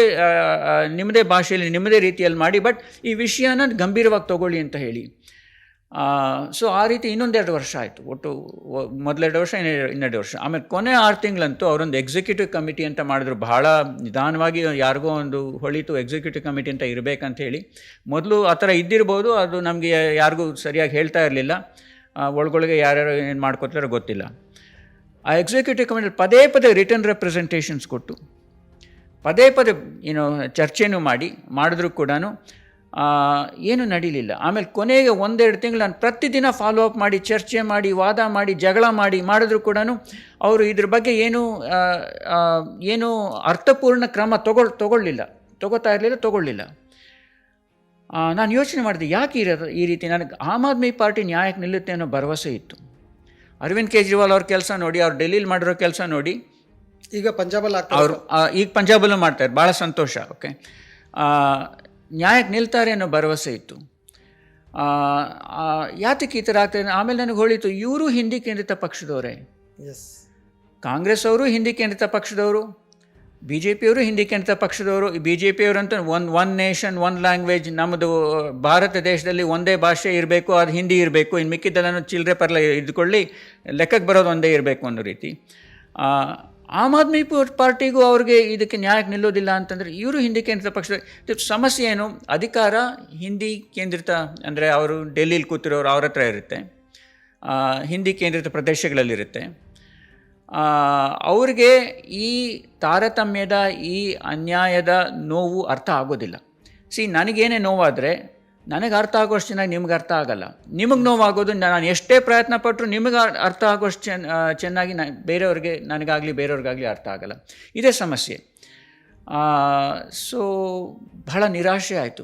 Speaker 1: ನಿಮ್ಮದೇ ಭಾಷೆಯಲ್ಲಿ ನಿಮ್ಮದೇ ರೀತಿಯಲ್ಲಿ ಮಾಡಿ, ಬಟ್ ಈ ವಿಷಯನ ಗಂಭೀರವಾಗಿ ತಗೊಳ್ಳಿ ಅಂತ ಹೇಳಿ. ಸೊ ಆ ರೀತಿ ಇನ್ನೊಂದೆರಡು ವರ್ಷ ಆಯಿತು. ಒಟ್ಟು ಮೊದಲೆರಡು ವರ್ಷ ಇನ್ನೆರಡು ಇನ್ನೆರಡು ವರ್ಷ. ಆಮೇಲೆ ಕೊನೆ ಆರು ತಿಂಗಳಂತೂ ಅವರೊಂದು ಎಕ್ಸಿಕ್ಯೂಟಿವ್ ಕಮಿಟಿ ಅಂತ ಮಾಡಿದ್ರು. ಬಹಳ ನಿಧಾನವಾಗಿ ಯಾರಿಗೋ ಒಂದು ಹೊಳಿತು ಎಕ್ಸಿಕ್ಯೂಟಿವ್ ಕಮಿಟಿ ಅಂತ ಇರಬೇಕಂತ ಹೇಳಿ. ಮೊದಲು ಆ ಥರ ಇದ್ದಿರ್ಬೋದು. ಅದು ನಮಗೆ ಯಾರಿಗೂ ಸರಿಯಾಗಿ ಹೇಳ್ತಾ ಇರಲಿಲ್ಲ. ಒಳಗೊಳಗೆ ಯಾರ್ಯಾರು ಏನು ಮಾಡ್ಕೋತಾರೋ ಗೊತ್ತಿಲ್ಲ. ಆ ಎಕ್ಸಿಕ್ಯೂಟಿವ್ ಕಮಿಟಿ ಪದೇ ಪದೇ ರಿಟರ್ನ್ ರೆಪ್ರೆಸೆಂಟೇಷನ್ಸ್ ಕೊಟ್ಟು, ಪದೇ ಪದೇ ಏನು ಚರ್ಚೆಯೂ ಮಾಡಿ, ಮಾಡಿದ್ರು ಕೂಡ ಏನು ನಡೀಲಿಲ್ಲ. ಆಮೇಲೆ ಕೊನೆಗೆ ಒಂದೆರಡು ತಿಂಗಳು ನಾನು ಪ್ರತಿದಿನ ಫಾಲೋ ಅಪ್ ಮಾಡಿ ಚರ್ಚೆ ಮಾಡಿ ವಾದ ಮಾಡಿ ಜಗಳ ಮಾಡಿ ಮಾಡಿದ್ರು ಕೂಡ ಅವರು ಇದ್ರ ಬಗ್ಗೆ ಏನು ಏನು ಅರ್ಥಪೂರ್ಣ ಕ್ರಮ ತಗೊಳ್ ತಗೊಳ್ಳಿಲ್ಲ. ತಗೋತಾ ಇರಲಿಲ್ಲ ತಗೊಳ್ಳಿಲ್ಲ. ನಾನು ಯೋಚನೆ ಮಾಡಿದೆ ಯಾಕೆ ಇರೋದು ಈ ರೀತಿ ನನಗೆ ಆಮ್ ಆದ್ಮಿ ಪಾರ್ಟಿ ನ್ಯಾಯಕ್ಕೆ ನಿಲ್ಲುತ್ತೆ ಅನ್ನೋ ಭರವಸೆ ಇತ್ತು. ಅರವಿಂದ್ ಕೇಜ್ರಿವಾಲ್ ಅವ್ರ ಕೆಲಸ ನೋಡಿ ಅವ್ರು ಡೆಲ್ಲಿಲಿ ಮಾಡಿರೋ ಕೆಲಸ ನೋಡಿ
Speaker 2: ಈಗ ಪಂಜಾಬಲ್ಲಿ
Speaker 1: ಅವರು ಈಗ ಪಂಜಾಬಲ್ಲೂ ಮಾಡ್ತಾರೆ ಭಾಳ ಸಂತೋಷ ಓಕೆ ನ್ಯಾಯಕ್ಕೆ ನಿಲ್ತಾರೆ ಅನ್ನೋ ಭರವಸೆ ಇತ್ತು. ಯಾತಕ್ಕೆ ಈ ಥರ ಆಗ್ತದೆ ಆಮೇಲೆ ನನಗೆ ಹೊಳಿತು ಇವರು ಹಿಂದಿ ಕೇಂದ್ರಿತ ಪಕ್ಷದವರೇ.
Speaker 2: ಎಸ್
Speaker 1: ಕಾಂಗ್ರೆಸ್ ಅವರು ಹಿಂದಿ ಕೇಂದ್ರಿತ ಪಕ್ಷದವರು ಬಿ ಜೆ ಪಿಯವರು ಹಿಂದಿ ಕೇಂದ್ರಿತ ಪಕ್ಷದವರು B J ಪಿಯವರಂತೂ one one nation one language ನಮ್ಮದು ಭಾರತ ದೇಶದಲ್ಲಿ ಒಂದೇ ಭಾಷೆ ಇರಬೇಕು ಅದು ಹಿಂದಿ ಇರಬೇಕು ಇನ್ನು ಮಿಕ್ಕಿದ್ದೆಲ್ಲ ಚಿಲ್ಲರೆ ಪರ್ಲೆ ಇದ್ಕೊಳ್ಳಿ ಲೆಕ್ಕಕ್ಕೆ ಬರೋದು ಒಂದೇ ಇರಬೇಕು ಅನ್ನೋ ರೀತಿ. ಆಮ್ ಆದ್ಮಿ ಪಾರ್ಟಿಗೂ ಅವ್ರಿಗೆ ಇದಕ್ಕೆ ನ್ಯಾಯಕ್ಕೆ ನಿಲ್ಲೋದಿಲ್ಲ ಅಂತಂದರೆ ಇವರು ಹಿಂದಿ ಕೇಂದ್ರಿತ ಪಕ್ಷದ ಸಮಸ್ಯೆ ಏನು? ಅಧಿಕಾರ ಹಿಂದಿ ಕೇಂದ್ರಿತ, ಅಂದರೆ ಅವರು ಡೆಲ್ಲಿಲಿ ಕೂತಿರೋರು ಅವ್ರ ಹತ್ರ ಇರುತ್ತೆ. ಹಿಂದಿ ಕೇಂದ್ರಿತ ಪ್ರದೇಶಗಳಲ್ಲಿರುತ್ತೆ. ಅವ್ರಿಗೆ ಈ ತಾರತಮ್ಯದ, ಈ ಅನ್ಯಾಯದ ನೋವು ಅರ್ಥ ಆಗೋದಿಲ್ಲ. ಸಿ ನನಗೇನೇ ನೋವಾದರೆ ನನಗೆ ಅರ್ಥ ಆಗೋಷ್ಟು ಚೆನ್ನಾಗಿ ನಿಮ್ಗೆ ಅರ್ಥ ಆಗಲ್ಲ. ನಿಮಗೆ ನೋವಾಗೋದು ನಾನು ಎಷ್ಟೇ ಪ್ರಯತ್ನ ಪಟ್ಟರು ನಿಮಗೆ ಅರ್ಥ ಆಗೋಷ್ಟು ಚೆನ್ನ ಚೆನ್ನಾಗಿ ನ ಬೇರೆಯವ್ರಿಗೆ ನನಗಾಗಲಿ ಬೇರೆಯವ್ರಿಗಾಗಲಿ ಅರ್ಥ ಆಗಲ್ಲ. ಇದೇ ಸಮಸ್ಯೆ. ಸೊ ಬಹಳ ನಿರಾಶೆ ಆಯಿತು.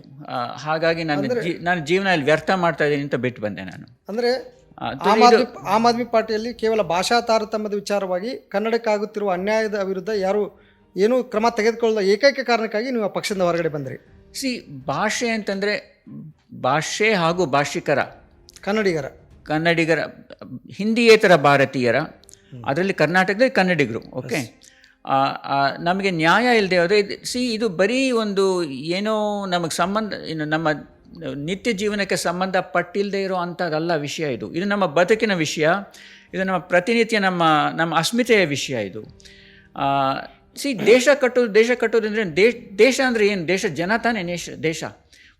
Speaker 1: ಹಾಗಾಗಿ ನನ್ನ ಜೀ ನನ್ನ ಜೀವನ ಇಲ್ಲಿ ವ್ಯರ್ಥ ಮಾಡ್ತಾ ಇದ್ದೀನಿ ಅಂತ ಬಿಟ್ಟು ಬಂದೆ ನಾನು.
Speaker 2: ಅಂದರೆ ಆಮ್ ಆದ್ಮಿ ಆಮ್ ಆದ್ಮಿ ಪಾರ್ಟಿಯಲ್ಲಿ ಕೇವಲ ಭಾಷಾ ತಾರತಮ್ಯದ ವಿಚಾರವಾಗಿ ಕನ್ನಡಕ್ಕಾಗುತ್ತಿರುವ ಅನ್ಯಾಯದ ವಿರುದ್ಧ ಯಾರು ಏನೂ ಕ್ರಮ ತೆಗೆದುಕೊಳ್ಳದ ಏಕೈಕ ಕಾರಣಕ್ಕಾಗಿ ನೀವು ಆ ಪಕ್ಷದಿಂದ ಹೊರಗಡೆ ಬಂದ್ರಿ.
Speaker 1: ಸಿ ಭಾಷೆ ಅಂತಂದರೆ ಭಾಷೆ ಹಾಗೂ ಭಾಷಿಕರ
Speaker 2: ಕನ್ನಡಿಗರ.
Speaker 1: ಕನ್ನಡಿಗರ ಹಿಂದಿಯೇತರ ಭಾರತೀಯರ ಅದರಲ್ಲಿ ಕರ್ನಾಟಕದಲ್ಲಿ ಕನ್ನಡಿಗರು ಓಕೆ? ನಮಗೆ ನ್ಯಾಯ ಇಲ್ಲದೆ ಹೋದರೆ ಸಿ ಇದು ಬರೀ ಒಂದು ಏನೋ ನಮಗೆ ಸಂಬಂಧ ಇನ್ನು ನಮ್ಮ ನಿತ್ಯ ಜೀವನಕ್ಕೆ ಸಂಬಂಧಪಟ್ಟಿಲ್ಲದೆ ಇರೋ ಅಂಥದ್ದಲ್ಲ ವಿಷಯ ಇದು. ಇದು ನಮ್ಮ ಬದುಕಿನ ವಿಷಯ ಇದು ನಮ್ಮ ಪ್ರತಿನಿತ್ಯ ನಮ್ಮ ನಮ್ಮ ಅಸ್ಮಿತೆಯ ವಿಷಯ ಇದು. ಸಿ ದೇಶ ಕಟ್ಟೋದು ದೇಶ ಕಟ್ಟೋದು ಅಂದರೆ ದೇಶ ದೇಶ ಅಂದರೆ ಏನು? ದೇಶ ಜನ ತಾನೇ ದೇಶ ದೇಶ?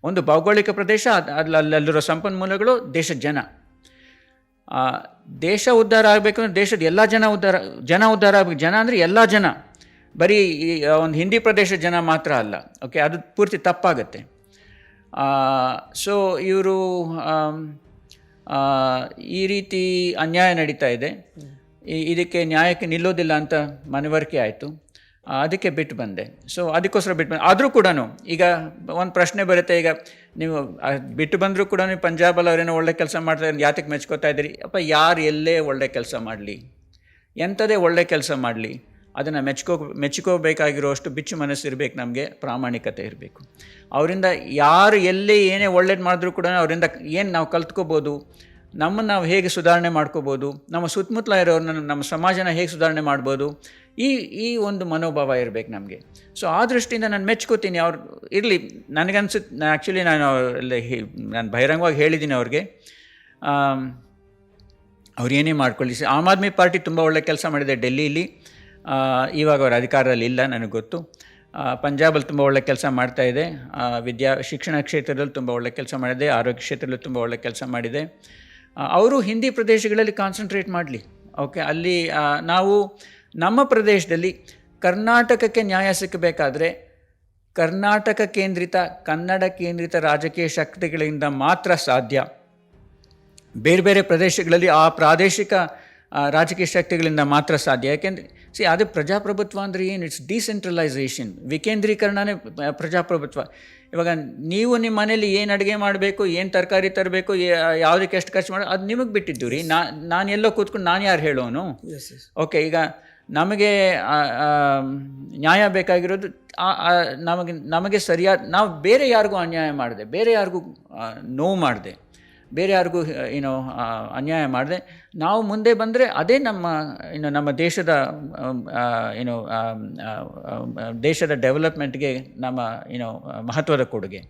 Speaker 1: ಒಂದು ಭೌಗೋಳಿಕ ಪ್ರದೇಶ ಅಲ್ಲಿ ಅಲ್ಲಿರೋ ಸಂಪನ್ಮೂಲಗಳು ದೇಶದ ಜನ. ದೇಶ ಉದ್ಧಾರ ಆಗಬೇಕು ಅಂದರೆ ದೇಶದ ಎಲ್ಲ ಜನ ಉದ್ಧಾರ ಜನ ಉದ್ಧಾರ ಆಗಬೇಕು. ಜನ ಅಂದರೆ ಎಲ್ಲ ಜನ. ಬರೀ ಈ ಒಂದು ಹಿಂದಿ ಪ್ರದೇಶದ ಜನ ಮಾತ್ರ ಅಲ್ಲ. ಓಕೆ ಅದು ಪೂರ್ತಿ ತಪ್ಪಾಗುತ್ತೆ. ಸೊ ಇವರು ಈ ರೀತಿ ಅನ್ಯಾಯ ನಡೀತಾ ಇದೆ. ಇದಕ್ಕೆ ನ್ಯಾಯಕ್ಕೆ ನಿಲ್ಲೋದಿಲ್ಲ ಅಂತ ಮನವರಿಕೆ ಆಯಿತು. ಅದಕ್ಕೆ ಬಿಟ್ಟು ಬಂದೆ. ಸೊ ಅದಕ್ಕೋಸ್ಕರ ಬಿಟ್ಟು ಬಂದೆ. ಆದರೂ ಕೂಡ ಈಗ ಒಂದು ಪ್ರಶ್ನೆ ಬರುತ್ತೆ, ಈಗ ನೀವು ಬಿಟ್ಟು ಬಂದರೂ ಕೂಡ ನೀವು ಪಂಜಾಬಲ್ಲಿ ಅವರೇನೋ ಒಳ್ಳೆ ಕೆಲಸ ಮಾಡ್ತಾರೆ ಯಾತಕ್ಕೆ ಮೆಚ್ಕೋತಾ ಇದ್ದೀರಿ? ಅಪ್ಪ, ಯಾರು ಎಲ್ಲೇ ಒಳ್ಳೆ ಕೆಲಸ ಮಾಡಲಿ? ಎಂಥದೇ ಒಳ್ಳೆ ಕೆಲಸ ಮಾಡಲಿ. ಅದನ್ನು ಮೆಚ್ಕೋ, ಮೆಚ್ಕೋಬೇಕಾಗಿರೋಷ್ಟು ಬಿಚ್ಚು ಮನಸ್ಸು ಇರಬೇಕು ನಮಗೆ, ಪ್ರಾಮಾಣಿಕತೆ ಇರಬೇಕು. ಅವರಿಂದ ಯಾರು ಎಲ್ಲೇ ಏನೇ ಒಳ್ಳೇದು ಮಾಡಿದ್ರೂ ಕೂಡ ಅವರಿಂದ ಏನು ನಾವು ಕಲ್ತ್ಕೋಬೋದು, ನಮ್ಮನ್ನು ನಾವು ಹೇಗೆ ಸುಧಾರಣೆ ಮಾಡ್ಕೋಬೋದು, ನಮ್ಮ ಸುತ್ತಮುತ್ತಲ ಇರೋರನ್ನ ನಮ್ಮ ಸಮಾಜನ ಹೇಗೆ ಸುಧಾರಣೆ ಮಾಡ್ಬೋದು ಈ ಈ ಒಂದು ಮನೋಭಾವ ಇರಬೇಕು ನಮಗೆ. ಸೊ ಆ ದೃಷ್ಟಿಯಿಂದ ನಾನು ಮೆಚ್ಕೋತೀನಿ ಅವ್ರು, ಇರಲಿ ನನಗನ್ಸುತ್ತೆ ಆ್ಯಕ್ಚುಲಿ ನಾನು ಅಲ್ಲಿ ನಾನು ಬಹಿರಂಗವಾಗಿ ಹೇಳಿದ್ದೀನಿ ಅವ್ರಿಗೆ. ಅವ್ರು ಏನೇ ಮಾಡ್ಕೊಳ್ಳಿ. ಆಮ್ ಆದ್ಮಿ ಪಾರ್ಟಿ ತುಂಬ ಒಳ್ಳೆ ಕೆಲಸ ಮಾಡಿದೆ ಡೆಲ್ಲಿಲಿ. ಇವಾಗ ಅವ್ರ ಅಧಿಕಾರದಲ್ಲಿ ಇಲ್ಲ, ನನಗೆ ಗೊತ್ತು. ಪಂಜಾಬಲ್ಲಿ ತುಂಬ ಒಳ್ಳೆ ಕೆಲಸ ಮಾಡ್ತಾ ಇದೆ. ವಿದ್ಯಾ, ಶಿಕ್ಷಣ ಕ್ಷೇತ್ರದಲ್ಲಿ ತುಂಬ ಒಳ್ಳೆ ಕೆಲಸ ಮಾಡಿದೆ, ಆರೋಗ್ಯ ಕ್ಷೇತ್ರದಲ್ಲಿ ತುಂಬ ಒಳ್ಳೆ ಕೆಲಸ ಮಾಡಿದೆ. ಅವರು ಹಿಂದಿ ಪ್ರದೇಶಗಳಲ್ಲಿ ಕಾನ್ಸಂಟ್ರೇಟ್ ಮಾಡಲಿ ಓಕೆ ಅಲ್ಲಿ ನಾವು ನಮ್ಮ ಪ್ರದೇಶದಲ್ಲಿ ಕರ್ನಾಟಕಕ್ಕೆ ನ್ಯಾಯ ಸಿಕ್ಕಬೇಕಾದ್ರೆ ಕರ್ನಾಟಕ ಕೇಂದ್ರಿತ ಕನ್ನಡ ಕೇಂದ್ರಿತ ರಾಜಕೀಯ ಶಕ್ತಿಗಳಿಂದ ಮಾತ್ರ ಸಾಧ್ಯ. ಬೇರೆ ಬೇರೆ ಪ್ರದೇಶಗಳಲ್ಲಿ ಆ ಪ್ರಾದೇಶಿಕ ರಾಜಕೀಯ ಶಕ್ತಿಗಳಿಂದ ಮಾತ್ರ ಸಾಧ್ಯ. ಯಾಕೆಂದರೆ ಸಿ ಅದು ಪ್ರಜಾಪ್ರಭುತ್ವ ಅಂದರೆ ಏನು? ಇಟ್ಸ್ ಡಿಸೆಂಟ್ರಲೈಸೇಷನ್ ವಿಕೇಂದ್ರೀಕರಣನೇ ಪ್ರಜಾಪ್ರಭುತ್ವ. ಇವಾಗ ನೀವು ನಿಮ್ಮ ಮನೇಲಿ ಏನು ಅಡುಗೆ ಮಾಡಬೇಕು ಏನು ತರಕಾರಿ ತರಬೇಕು ಯಾವುದಕ್ಕೆ ಎಷ್ಟು ಖರ್ಚು ಮಾಡೋ ಅದು ನಿಮಗೆ ಬಿಟ್ಟಿದ್ದು ರೀ. ನಾ ನಾನು ಎಲ್ಲೋ ಕೂತ್ಕೊಂಡು ನಾನು ಯಾರು ಹೇಳೋನು? ಓಕೆ ಈಗ ನಮಗೆ ನ್ಯಾಯ ಬೇಕಾಗಿರೋದು ನಮಗೆ ನಮಗೆ ಸರಿಯಾದ, ನಾವು ಬೇರೆ ಯಾರಿಗೂ ಅನ್ಯಾಯ ಮಾಡಿದೆ, ಬೇರೆ ಯಾರಿಗೂ ನೋವು ಮಾಡಿದೆ, ಬೇರೆ ಯಾರಿಗೂ ಏನೋ ಅನ್ಯಾಯ ಮಾಡಿದೆ, ನಾವು ಮುಂದೆ ಬಂದರೆ ಅದೇ ನಮ್ಮ ಏನು ನಮ್ಮ ದೇಶದ ಏನು ದೇಶದ ಡೆವಲಪ್ಮೆಂಟ್ಗೆ ನಮ್ಮ ಏನೋ ಮಹತ್ವದ ಕೊಡುಗೆ.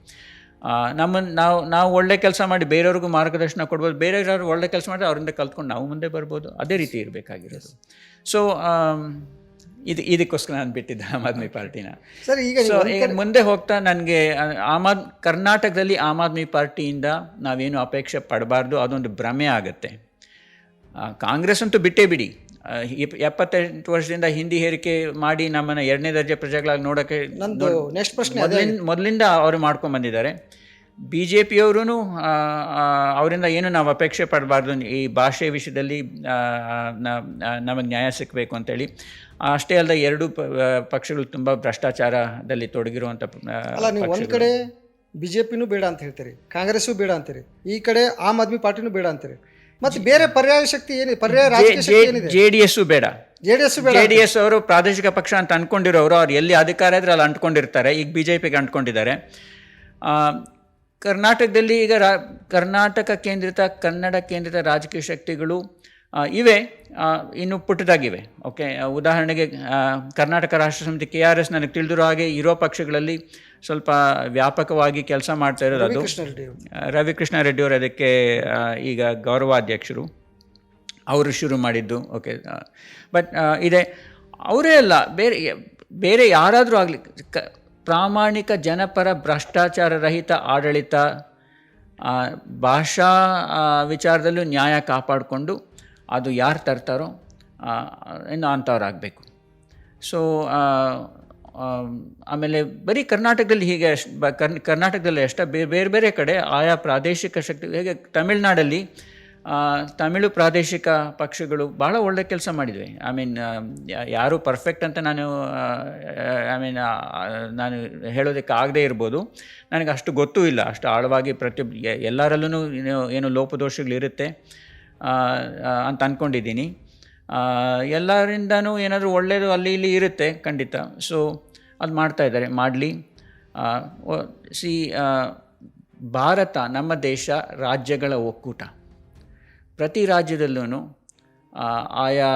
Speaker 1: ನಮ್ಮ, ನಾವು ನಾವು ಒಳ್ಳೆ ಕೆಲಸ ಮಾಡಿ ಬೇರೆಯವ್ರಿಗೂ ಮಾರ್ಗದರ್ಶನ ಕೊಡ್ಬೋದು ಬೇರೆ ಯಾರು ಒಳ್ಳೆ ಕೆಲಸ ಮಾಡಿದ್ರೆ ಅವರಿಂದ ಕಲ್ತ್ಕೊಂಡು ನಾವು ಮುಂದೆ ಬರ್ಬೋದು, ಅದೇ ರೀತಿ ಇರಬೇಕಾಗಿರೋದು. ಸೊ ಇದು ಇದಕ್ಕೋಸ್ಕರ ನಾನು ಬಿಟ್ಟಿದ್ದೆ ಆಮ್ ಆದ್ಮಿ ಪಾರ್ಟಿನ.
Speaker 2: ಸರ್ ಈಗ
Speaker 1: ಸೊ ಈಗ ಮುಂದೆ ಹೋಗ್ತಾ ನನಗೆ ಆಮ್ ಆದ್ ಕರ್ನಾಟಕದಲ್ಲಿ ಆಮ್ ಆದ್ಮಿ ಪಾರ್ಟಿಯಿಂದ ನಾವೇನು ಅಪೇಕ್ಷೆ ಪಡಬಾರ್ದು ಅದೊಂದು ಭ್ರಮೆ ಆಗುತ್ತೆ. ಕಾಂಗ್ರೆಸ್ ಅಂತೂ ಬಿಟ್ಟೇ ಬಿಡಿ. ಎಪ್ಪತ್ತೆಂಟು ವರ್ಷದಿಂದ ಹಿಂದಿ ಹೇರಿಕೆ ಮಾಡಿ ನಮ್ಮನ್ನು ಎರಡನೇ ದರ್ಜೆ ಪ್ರಜೆಗಳಾಗಿ ನೋಡೋಕ್ಕೆ ಮೊದಲಿಂದ ಅವರು ಮಾಡ್ಕೊಂಡು ಬಂದಿದ್ದಾರೆ ಬಿ ಜೆ ಪಿಯವರು ಅವರಿಂದ ಏನು ನಾವು ಅಪೇಕ್ಷೆ ಪಡಬಾರ್ದು ಈ ಭಾಷೆ ವಿಷಯದಲ್ಲಿ ನಮಗೆ ನ್ಯಾಯ ಸಿಕ್ಕಬೇಕು ಅಂತೇಳಿ. ಅಷ್ಟೇ ಅಲ್ಲದೆ ಎರಡೂ ಪಕ್ಷಗಳು ತುಂಬ ಭ್ರಷ್ಟಾಚಾರದಲ್ಲಿ ತೊಡಗಿರುವಂಥ
Speaker 2: ಅಲ್ಲ ನೀವು ಜೆ ಕಡೆ ಬಿಜೆಪಿನೂ ಬೇಡ ಅಂತ ಹೇಳ್ತೀರಿ ಕಾಂಗ್ರೆಸ್ಸು ಬೇಡ ಅಂತೀರಿ ಈ ಕಡೆ ಆಮ್ ಆದ್ಮಿ ಪಾರ್ಟಿನೂ ಬೇಡ ಅಂತೀರಿ. ಮತ್ತೆ ಬೇರೆ ಪರ್ಯಾಯ ಶಕ್ತಿ ಏನಿದೆ? ಪರ್ಯಾಯ ರಾಜಕೀಯ
Speaker 1: ಜೆ ಡಿ ಎಸ್ಸು ಬೇಡ.
Speaker 2: ಜೆ ಡಿ ಎಸ್ ಬೇಡ
Speaker 1: ಜೆ ಡಿ ಎಸ್ ಅವರು ಪ್ರಾದೇಶಿಕ ಪಕ್ಷ ಅಂತ ಅಂದ್ಕೊಂಡಿರೋರು ಅವ್ರು ಎಲ್ಲಿ ಅಧಿಕಾರ ಇದ್ರೆ ಅಲ್ಲಿ ಅಂಟ್ಕೊಂಡಿರ್ತಾರೆ ಈಗ ಬಿ ಜೆ ಪಿಗೆ ಅಂಟ್ಕೊಂಡಿದ್ದಾರೆ ಕರ್ನಾಟಕದಲ್ಲಿ ಈಗ ರಾ ಕರ್ನಾಟಕ ಕೇಂದ್ರಿತ ಕನ್ನಡ ಕೇಂದ್ರಿತ ರಾಜಕೀಯ ಶಕ್ತಿಗಳು ಇವೆ ಇನ್ನು ಪುಟ್ಟದಾಗಿವೆ ಓಕೆ ಉದಾಹರಣೆಗೆ ಕರ್ನಾಟಕ ರಾಷ್ಟ್ರ ಸಮಿತಿ ಕೆ ಆರ್ ಎಸ್ ನನಗೆ ತಿಳಿದಿರೋ ಹಾಗೆ ಇರೋ ಪಕ್ಷಗಳಲ್ಲಿ ಸ್ವಲ್ಪ ವ್ಯಾಪಕವಾಗಿ ಕೆಲಸ ಮಾಡ್ತಾ ಇರೋದು ಅದು.
Speaker 2: ರೆಡ್ಡಿ ಅವರು.
Speaker 1: ರವಿಕೃಷ್ಣ ರೆಡ್ಡಿ ಅವರು ಅದಕ್ಕೆ ಈಗ ಗೌರವಾಧ್ಯಕ್ಷರು. ಅವರು ಶುರು ಮಾಡಿದ್ದು ಓಕೆ ಬಟ್ ಇದೆ. ಅವರೇ ಅಲ್ಲ ಬೇರೆ ಬೇರೆ ಯಾರಾದರೂ ಆಗಲಿ ಕ ಪ್ರಾಮಾಣಿಕ ಜನಪರ ಭ್ರಷ್ಟಾಚಾರ ರಹಿತ ಆಡಳಿತ ಭಾಷಾ ವಿಚಾರದಲ್ಲೂ ನ್ಯಾಯ ಕಾಪಾಡಿಕೊಂಡು ಅದು ಯಾರು ತರ್ತಾರೋ ಇನ್ನು ಅಂಥವ್ರಾಗಬೇಕು. ಸೊ ಆಮೇಲೆ ಬರೀ ಕರ್ನಾಟಕದಲ್ಲಿ ಹೀಗೆ ಅಷ್ಟು ಕರ್ನಾಟಕದಲ್ಲಿ ಅಷ್ಟೇ ಬೇರೆ ಬೇರೆ ಕಡೆ ಆಯಾ ಪ್ರಾದೇಶಿಕ ಶಕ್ತಿ, ಹೇಗೆ ತಮಿಳ್ನಾಡಲ್ಲಿ ತಮಿಳು ಪ್ರಾದೇಶಿಕ ಪಕ್ಷಗಳು ಭಾಳ ಒಳ್ಳೆ ಕೆಲಸ ಮಾಡಿದ್ವಿ. ಐ ಮೀನ್ ಯಾರು ಪರ್ಫೆಕ್ಟ್ ಅಂತ ನಾನು ಐ ಮೀನ್ ನಾನು ಹೇಳೋದಕ್ಕೆ ಆಗದೇ ಇರ್ಬೋದು. ನನಗೆ ಅಷ್ಟು ಗೊತ್ತೂ ಇಲ್ಲ. ಅಷ್ಟು ಆಳವಾಗಿ ಪ್ರತಿ ಎಲ್ಲರಲ್ಲೂ ಏನು ಲೋಪದೋಷಗಳಿರುತ್ತೆ ಅಂತ ಅಂದ್ಕೊಂಡಿದ್ದೀನಿ ಎಲ್ಲರಿಂದನೂ ಏನಾದರೂ ಒಳ್ಳೆಯದು ಅಲ್ಲಿ ಇಲ್ಲಿ ಇರುತ್ತೆ ಖಂಡಿತ. ಸೊ ಅದು ಮಾಡ್ತಾ ಇದ್ದಾರೆ, ಮಾಡಲಿ. ಸಿ ಭಾರತ ನಮ್ಮ ದೇಶ ರಾಜ್ಯಗಳ ಒಕ್ಕೂಟ. ಪ್ರತಿ ರಾಜ್ಯದಲ್ಲೂ ಆಯಾ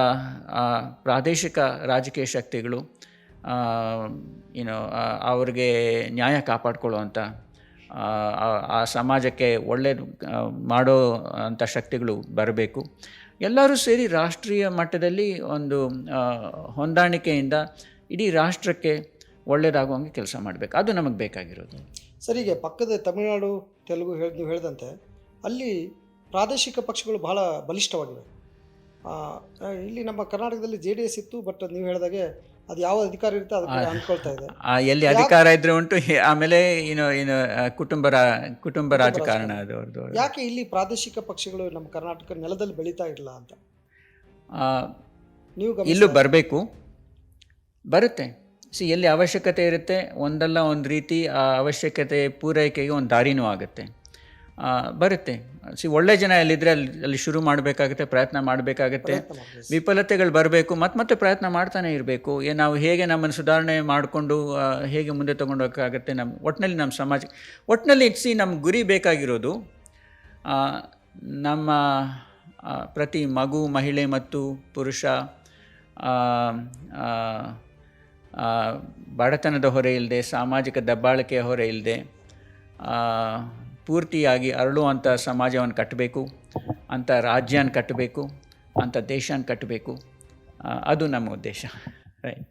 Speaker 1: ಪ್ರಾದೇಶಿಕ ರಾಜಕೀಯ ಶಕ್ತಿಗಳು ಏನು ಅವ್ರಿಗೆ ನ್ಯಾಯ ಕಾಪಾಡ್ಕೊಳ್ಳುವಂಥ ಆ, ಸಮಾಜಕ್ಕೆ ಒಳ್ಳೇದು ಮಾಡೋ ಅಂಥ ಶಕ್ತಿಗಳು ಬರಬೇಕು. ಎಲ್ಲರೂ ಸೇರಿ ರಾಷ್ಟ್ರೀಯ ಮಟ್ಟದಲ್ಲಿ ಒಂದು ಹೊಂದಾಣಿಕೆಯಿಂದ ಇಡೀ ರಾಷ್ಟ್ರಕ್ಕೆ ಒಳ್ಳೆಯದಾಗುವಂಗೆ ಕೆಲಸ ಮಾಡಬೇಕು. ಅದು ನಮಗೆ ಬೇಕಾಗಿರೋದು.
Speaker 2: ಸರಿಗೆ ಪಕ್ಕದ ತಮಿಳುನಾಡು ತೆಲುಗು ಹೇಳಿ ಹೇಳಿದಂತೆ ಅಲ್ಲಿ ಪ್ರಾದೇಶಿಕ ಪಕ್ಷಗಳು ಬಹಳ ಬಲಿಷ್ಠವಾಗಿವೆ. ಇಲ್ಲಿ ನಮ್ಮ ಕರ್ನಾಟಕದಲ್ಲಿ ಜೆ ಡಿ ಎಸ್ ಇತ್ತು ಬಟ್ ನೀವು ಹೇಳಿದಾಗೆ ಅದು ಯಾವ ಅಧಿಕಾರ ಇರುತ್ತೆ ಅದಕ್ಕೆ ಅನ್ಕೊಳ್ತಾ ಇದೆ.
Speaker 1: ಎಲ್ಲಿ ಅಧಿಕಾರ ಇದ್ರೆ ಉಂಟು ಆಮೇಲೆ ಏನು ಏನು ಕುಟುಂಬ ಕುಟುಂಬ ರಾಜಕಾರಣ ಅದು ಅವ್ರದ್ದು.
Speaker 2: ಯಾಕೆ ಇಲ್ಲಿ ಪ್ರಾದೇಶಿಕ ಪಕ್ಷಗಳು ನಮ್ಮ ಕರ್ನಾಟಕ ನೆಲದಲ್ಲಿ ಬೆಳೀತಾ ಇಲ್ಲ ಅಂತ? ನೀವು
Speaker 1: ಇಲ್ಲೂ ಬರಬೇಕು. ಬರುತ್ತೆ. ಸಿ ಎಲ್ಲಿ ಅವಶ್ಯಕತೆ ಇರುತ್ತೆ ಒಂದಲ್ಲ ಒಂದು ರೀತಿ ಆ ಅವಶ್ಯಕತೆ ಪೂರೈಕೆಗೆ ಒಂದು ದಾರಿನೂ ಆಗುತ್ತೆ. ಬರುತ್ತೆ. ಸಿ ಒಳ್ಳೆ ಜನ ಎಲ್ಲಿದ್ರೆ ಅಲ್ಲಿ ಅಲ್ಲಿ ಶುರು ಮಾಡಬೇಕಾಗುತ್ತೆ ಪ್ರಯತ್ನ ಮಾಡಬೇಕಾಗತ್ತೆ. ವಿಫಲತೆಗಳು ಬರಬೇಕು ಮತ್ತೆ ಮತ್ತೆ ಪ್ರಯತ್ನ ಮಾಡ್ತಾನೆ ಇರಬೇಕು. ಏ ನಾವು ಹೇಗೆ ನಮ್ಮನ್ನು ಸುಧಾರಣೆ ಮಾಡಿಕೊಂಡು ಹೇಗೆ ಮುಂದೆ ತೊಗೊಂಡೋಗಕ್ಕಾಗುತ್ತೆ ನಮ್ಮ ಒಟ್ಟಿನಲ್ಲಿ ನಮ್ಮ ಸಮಾಜ ಒಟ್ಟಿನಲ್ಲಿ ಸಿ ನಮ್ಮ ಗುರಿ ಬೇಕಾಗಿರೋದು ನಮ್ಮ ಪ್ರತಿ ಮಗು ಮಹಿಳೆ ಮತ್ತು ಪುರುಷ ಬಡತನದ ಹೊರೆ ಇಲ್ಲದೆ ಸಾಮಾಜಿಕ ದಬ್ಬಾಳಿಕೆಯ ಹೊರೆ ಇಲ್ಲದೆ ಪೂರ್ತಿಯಾಗಿ ಅರಳುವಂಥ ಸಮಾಜವನ್ನು ಕಟ್ಟಬೇಕು ಅಂಥ ರಾಜ್ಯನ ಕಟ್ಟಬೇಕು ಅಂಥ ದೇಶನ ಕಟ್ಟಬೇಕು. ಅದು ನಮ್ಮ ಉದ್ದೇಶ. ರೈಟ್